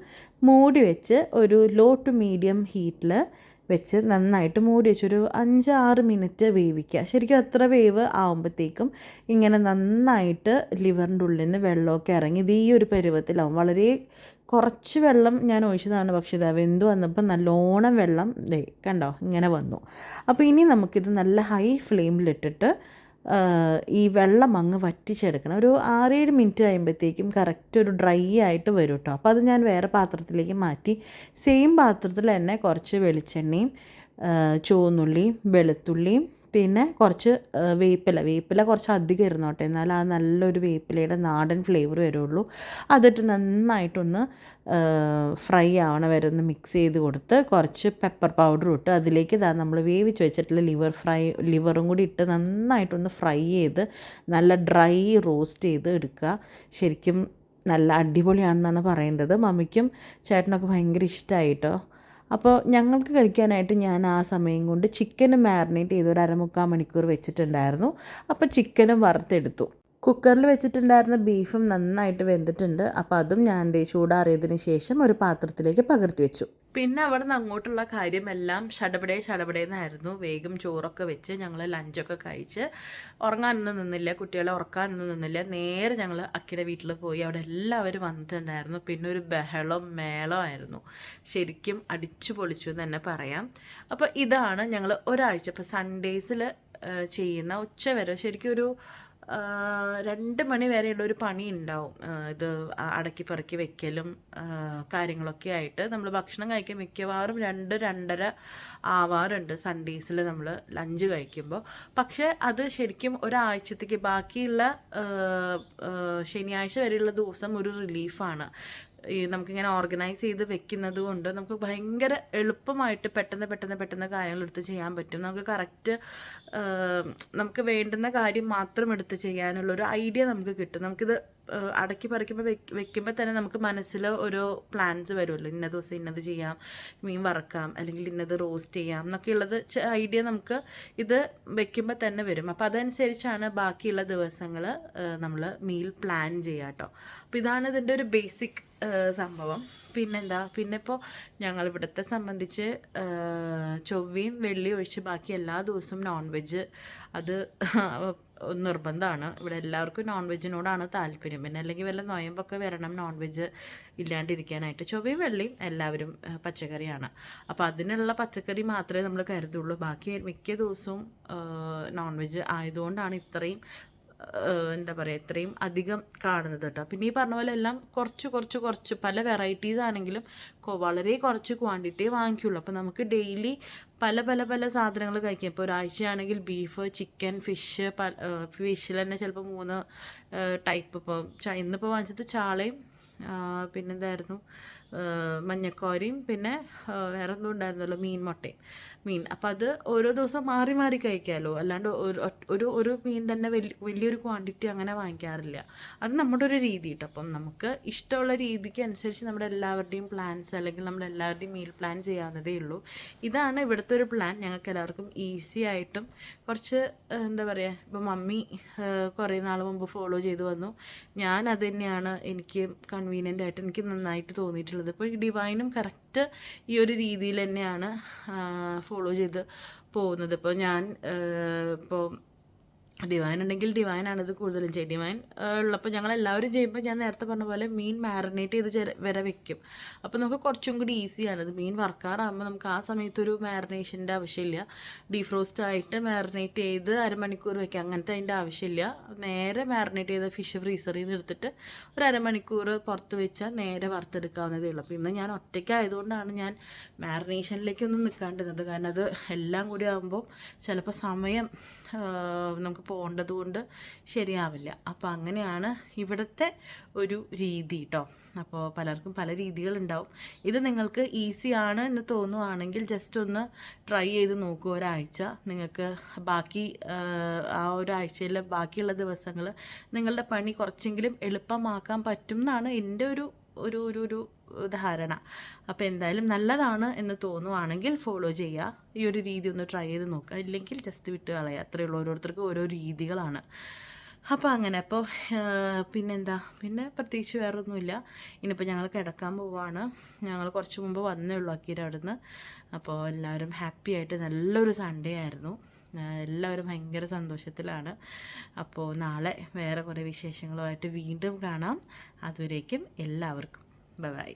മൂടി വെച്ച് ഒരു ലോ ടു മീഡിയം ഹീറ്റിൽ വെച്ച് നന്നായിട്ട് മൂടി വെച്ചൊരു അഞ്ച് ആറ് മിനിറ്റ് വേവിക്കുക. ശരിക്കും അത്ര വേവ് ആകുമ്പോഴത്തേക്കും ഇങ്ങനെ നന്നായിട്ട് ലിവറിന്റെ ഉള്ളിൽ നിന്ന് വെള്ളമൊക്കെ ഇറങ്ങി ഇത് ഈ ഒരു പരുവത്തിലാവും. വളരെ കുറച്ച് വെള്ളം ഞാൻ ഒഴിച്ചതാണ് പക്ഷേ ഇതാ വെന്ത് വന്നപ്പോൾ നല്ലോണം വെള്ളം കണ്ടോ ഇങ്ങനെ വന്നു. അപ്പോൾ ഇനി നമുക്കിത് നല്ല ഹൈ ഫ്ലെയിമിലിട്ടിട്ട് ഈ വെള്ളം അങ്ങ് വറ്റിച്ചെടുക്കണം. ഒരു ആറേഴ് മിനിറ്റ് കഴിയുമ്പോഴത്തേക്കും കറക്റ്റ് ഒരു ഡ്രൈ ആയിട്ട് വരും കേട്ടോ അപ്പോൾ അത് ഞാൻ വേറെ പാത്രത്തിലേക്ക് മാറ്റി. സെയിം പാത്രത്തിൽ തന്നെ കുറച്ച് വെളിച്ചെണ്ണയും ചുവന്നുള്ളിയും വെളുത്തുള്ളിയും പിന്നെ കുറച്ച് വേപ്പില. വേപ്പില കുറച്ച് അധികം ഇരുന്നോട്ടെ എന്നാൽ ആ നല്ലൊരു വേപ്പിലയുടെ നാടൻ ഫ്ലേവർ വരുള്ളൂ. അതിട്ട് നന്നായിട്ടൊന്ന് ഫ്രൈ ആവണ വരെ ഒന്ന് മിക്സ് ചെയ്ത് കൊടുത്ത് കുറച്ച് പെപ്പർ പൗഡർ ഇട്ട് അതിലേക്ക് ഇതാ നമ്മൾ വേവിച്ച് വെച്ചിട്ടുള്ള ലിവർ ഫ്രൈ ലിവറും കൂടി ഇട്ട് നന്നായിട്ടൊന്ന് ഫ്രൈ ചെയ്ത് നല്ല ഡ്രൈ റോസ്റ്റ് ചെയ്ത് എടുക്കുക. ശരിക്കും നല്ല അടിപൊളിയാണെന്നാണ് പറയേണ്ടത്. മമ്മിക്കും ചേട്ടനൊക്കെ ഭയങ്കര ഇഷ്ടമായിട്ടോ അപ്പോൾ ഞങ്ങൾക്ക് കഴിക്കാനായിട്ട് ഞാൻ ആ സമയം കൊണ്ട് ചിക്കൻ മാരിനേറ്റ് ചെയ്ത് ഒരു അരമുക്കാൽ മണിക്കൂർ വെച്ചിട്ടുണ്ടായിരുന്നു. അപ്പോൾ ചിക്കനും വറുത്തെടുത്തു. കുക്കറിൽ വെച്ചിട്ടുണ്ടായിരുന്ന ബീഫും നന്നായിട്ട് വെന്തിട്ടുണ്ട്. അപ്പോൾ അതും ഞാൻ ദേ ചൂടാറിയതിന് ശേഷം ഒരു പാത്രത്തിലേക്ക് പകർത്തി വെച്ചു. പിന്നെ അവിടെ നിന്ന് അങ്ങോട്ടുള്ള കാര്യമെല്ലാം ഷടപടേ ഷടപടേന്നായിരുന്നു വേഗം ചോറൊക്കെ വെച്ച് ഞങ്ങൾ ലഞ്ചൊക്കെ കഴിച്ച് ഉറങ്ങാനൊന്നും നിന്നില്ല. കുട്ടികളെ ഉറക്കാനൊന്നും നിന്നില്ല. നേരെ ഞങ്ങൾ അക്കിയുടെ വീട്ടിൽ പോയി അവിടെ എല്ലാവരും വന്നിട്ടുണ്ടായിരുന്നു. പിന്നെ ഒരു ബഹളം മേളമായിരുന്നു ശരിക്കും അടിച്ചു പൊളിച്ചു എന്ന് തന്നെ പറയാം. അപ്പോൾ ഇതാണ് ഞങ്ങൾ ഒരാഴ്ച. ഇപ്പോൾ സൺഡേസിൽ ചെയ്യുന്ന ഉച്ച വരെ ശരിക്കും ഒരു രണ്ട് മണി വരെയുള്ള ഒരു പണി ഉണ്ടാവും. ഇത് അടക്കി പറക്കി വെക്കലും കാര്യങ്ങളൊക്കെ ആയിട്ട് നമ്മൾ ഭക്ഷണം കഴിക്കാൻ മിക്കവാറും രണ്ട് രണ്ടര ആവാറുണ്ട്. സൺഡേസിൽ നമ്മൾ ലഞ്ച് കഴിക്കുമ്പോൾ പക്ഷേ അത് ശരിക്കും ഒരാഴ്ചത്തേക്ക് ബാക്കിയുള്ള ശനിയാഴ്ച വരെയുള്ള ദിവസം ഒരു റിലീഫാണ് ഈ നമുക്കിങ്ങനെ ഓർഗനൈസ് ചെയ്ത് വെക്കുന്നത് കൊണ്ട് നമുക്ക് ഭയങ്കര എളുപ്പമായിട്ട് പെട്ടെന്ന് പെട്ടെന്ന് പെട്ടെന്ന് കാര്യങ്ങൾ എടുത്ത് ചെയ്യാൻ പറ്റും. നമുക്ക് കറക്റ്റ് നമുക്ക് വേണ്ടുന്ന കാര്യം മാത്രം എടുത്ത് ചെയ്യാനുള്ള ഒരു ഐഡിയ നമുക്ക് കിട്ടും. നമുക്കിത് അടക്കി പറിക്കുമ്പോൾ വെക്കുമ്പോൾ തന്നെ നമുക്ക് മനസ്സിൽ ഒരു പ്ലാൻസ് വരുമല്ലോ ഇന്ന ദിവസം ഇന്നത് ചെയ്യാം മീൻ വറക്കാം അല്ലെങ്കിൽ ഇന്നത് റോസ്റ്റ് ചെയ്യാം എന്നൊക്കെയുള്ളത് ഐഡിയ നമുക്ക് ഇത് വെക്കുമ്പോൾ തന്നെ വരും. അപ്പോൾ അതനുസരിച്ചാണ് ബാക്കിയുള്ള ദിവസങ്ങൾ നമ്മൾ മീൽ പ്ലാൻ ചെയ്യുക കേട്ടോ അപ്പോൾ ഇതാണ് ഇതിന്റെ ഒരു ബേസിക് സംഭവം. പിന്നെന്താ? പിന്നെ ഇപ്പോൾ ഞങ്ങൾ ഇവിടുത്തെ സംബന്ധിച്ച് ചൊവ്വയും വെള്ളിയും ഒഴിച്ച് ബാക്കി എല്ലാ ദിവസവും നോൺ വെജ് അത് നിർബന്ധമാണ്. ഇവിടെ എല്ലാവർക്കും നോൺ വെജിനോടാണ് താല്പര്യം. പിന്നെ അല്ലെങ്കിൽ വല്ല നോയമ്പൊക്കെ വരണം നോൺ വെജ് ഇല്ലാണ്ടിരിക്കാനായിട്ട്. ചൊവ്വയും വെള്ളിയും എല്ലാവരും പച്ചക്കറിയാണ്. അപ്പോൾ അതിനുള്ള പച്ചക്കറി മാത്രമേ നമ്മൾ കരുതുള്ളൂ. ബാക്കി മിക്ക ദിവസവും നോൺ വെജ് ആയതുകൊണ്ടാണ് ഇത്രയും എന്താ പറയുക ഇത്രയും അധികം കാണുന്നത് കേട്ടോ. പിന്നെ ഈ പറഞ്ഞ പോലെ എല്ലാം കുറച്ച് കുറച്ച് കുറച്ച് പല വെറൈറ്റീസ് ആണെങ്കിലും വളരെ കുറച്ച് ക്വാണ്ടിറ്റിയെ വാങ്ങിക്കുള്ളൂ. അപ്പോൾ നമുക്ക് ഡെയിലി പല പല പല സാധനങ്ങൾ കഴിക്കാം. ഇപ്പോൾ ഒരാഴ്ചയാണെങ്കിൽ ബീഫ് ചിക്കൻ ഫിഷ് പല ഫിഷിൽ തന്നെ ചിലപ്പോൾ മൂന്ന് ടൈപ്പ് ഇപ്പോൾ ഇന്നിപ്പോൾ വാങ്ങിച്ചത് ചാളയും പിന്നെന്തായിരുന്നു മഞ്ഞക്കോരിയും പിന്നെ വേറെ എന്തോ ഉണ്ടായിരുന്നല്ലോ മീൻ മുട്ടയും. മീൻ. അപ്പോൾ അത് ഓരോ ദിവസം മാറി മാറി കഴിക്കാമല്ലോ അല്ലാണ്ട് ഒരു ഒരു ഒരു മീൻ തന്നെ വലിയ വലിയൊരു ക്വാണ്ടിറ്റി അങ്ങനെ വാങ്ങിക്കാറില്ല. അത് നമ്മുടെ ഒരു രീതി കേട്ടോ അപ്പം നമുക്ക് ഇഷ്ടമുള്ള രീതിക്ക് അനുസരിച്ച് നമ്മുടെ എല്ലാവരുടെയും പ്ലാൻസ് അല്ലെങ്കിൽ നമ്മുടെ എല്ലാവരുടെയും മീൽ പ്ലാൻ ചെയ്യാവുന്നതേ ഉള്ളൂ. ഇതാണ് ഇവിടുത്തെ ഒരു പ്ലാൻ ഞങ്ങൾക്ക് എല്ലാവർക്കും ഈസി ആയിട്ടും കുറച്ച് എന്താ പറയുക ഇപ്പം മമ്മി കുറേ നാൾ മുമ്പ് ഫോളോ ചെയ്തു വന്നു. ഞാൻ അത് തന്നെയാണ് എനിക്ക് കൺവീനിയന്റ് ആയിട്ട് എനിക്ക് നന്നായിട്ട് തോന്നിയിട്ടുള്ളത്. ഇപ്പോൾ ഡിവൈനും കറക്റ്റ് ഈ ഒരു രീതിയിൽ തന്നെയാണ് ഫോളോ ചെയ്ത് പോകുന്നത്. ഇപ്പോൾ ഞാൻ ഇപ്പോൾ ഡിവൈൻ ഉണ്ടെങ്കിൽ ഡിവൈൻ ആണ് ഇത് കൂടുതലും ചെയ്യും ഡിവൈൻ ഉള്ളപ്പോൾ ഞങ്ങൾ എല്ലാവരും ചെയ്യുമ്പോൾ ഞാൻ നേരത്തെ പറഞ്ഞ പോലെ മീൻ മാറിനേറ്റ് ചെയ്ത് വരെ വെക്കും. അപ്പോൾ നമുക്ക് കുറച്ചും കൂടി ഈസിയാണ് ഇത് മീൻ വറക്കാറാകുമ്പോൾ നമുക്ക് ആ സമയത്തൊരു മാറിനേഷന്റെ ആവശ്യമില്ല. ഡീഫ്രോസ്റ്റ് ആയിട്ട് മാറിനേറ്റ് ചെയ്ത് അരമണിക്കൂർ വെക്കാം. അങ്ങനത്തെ അതിന്റെ ആവശ്യമില്ല. നേരെ മാറിനേറ്റ് ചെയ്ത ഫിഷ് ഫ്രീസറിൽ നിന്ന് എടുത്തിട്ട് ഒരു അരമണിക്കൂർ പുറത്ത് വെച്ചാൽ നേരെ വറുത്തെടുക്കാവുന്നതേ ഉള്ളൂ. അപ്പോൾ ഇന്ന് ഞാൻ ഒറ്റയ്ക്കായതുകൊണ്ടാണ് ഞാൻ മാറിനേഷനിലേക്കൊന്നും നിൽക്കാണ്ടിരുന്നത് കാരണം അത് എല്ലാം കൂടി ആകുമ്പോൾ ചിലപ്പോൾ സമയം നമുക്ക് പോകേണ്ടത് കൊണ്ട് ശരിയാവില്ല. അപ്പോൾ അങ്ങനെയാണ് ഇവിടുത്തെ ഒരു രീതി കേട്ടോ അപ്പോൾ പലർക്കും പല രീതികളുണ്ടാവും. ഇത് നിങ്ങൾക്ക് ഈസി ആണ് എന്ന് തോന്നുവാണെങ്കിൽ ജസ്റ്റ് ഒന്ന് ട്രൈ ചെയ്ത് നോക്കുക ഒരാഴ്ച. നിങ്ങൾക്ക് ബാക്കി ആ, ഒരാഴ്ചയിലെ ബാക്കിയുള്ള ദിവസങ്ങൾ നിങ്ങളുടെ പണി കുറച്ചെങ്കിലും എളുപ്പമാക്കാൻ പറ്റും എന്നാണ് എന്റെ ഒരു ഒരു ഒരു ഒരു ധാരണ. അപ്പോൾ എന്തായാലും നല്ലതാണ് എന്ന് തോന്നുവാണെങ്കിൽ ഫോളോ ചെയ്യുക ഈ ഒരു രീതി ഒന്ന് ട്രൈ ചെയ്ത് നോക്കുക ഇല്ലെങ്കിൽ ജസ്റ്റ് വിട്ട് കളയുക അത്രയേ ഉള്ളൂ. ഓരോരുത്തർക്കും ഓരോ രീതികളാണ്. അപ്പോൾ അങ്ങനെ. അപ്പോൾ പിന്നെന്താ? പിന്നെ പ്രത്യേകിച്ച് വേറെ ഒന്നുമില്ല ഇനിയിപ്പോൾ ഞങ്ങൾ കിടക്കാൻ പോവാണ്. ഞങ്ങൾ കുറച്ച് മുമ്പ് വന്നേ ഉള്ളൂ അക്കീരവിടുന്ന് അപ്പോൾ എല്ലാവരും ഹാപ്പി ആയിട്ട് നല്ലൊരു സൺഡേ ആയിരുന്നു. എല്ലാവരും ഭയങ്കര സന്തോഷത്തിലാണ്. അപ്പോൾ നാളെ വേറെ കുറേ വിശേഷങ്ങളുമായിട്ട് വീണ്ടും കാണാം. അതുവരേക്കും എല്ലാവർക്കും. ബൈ.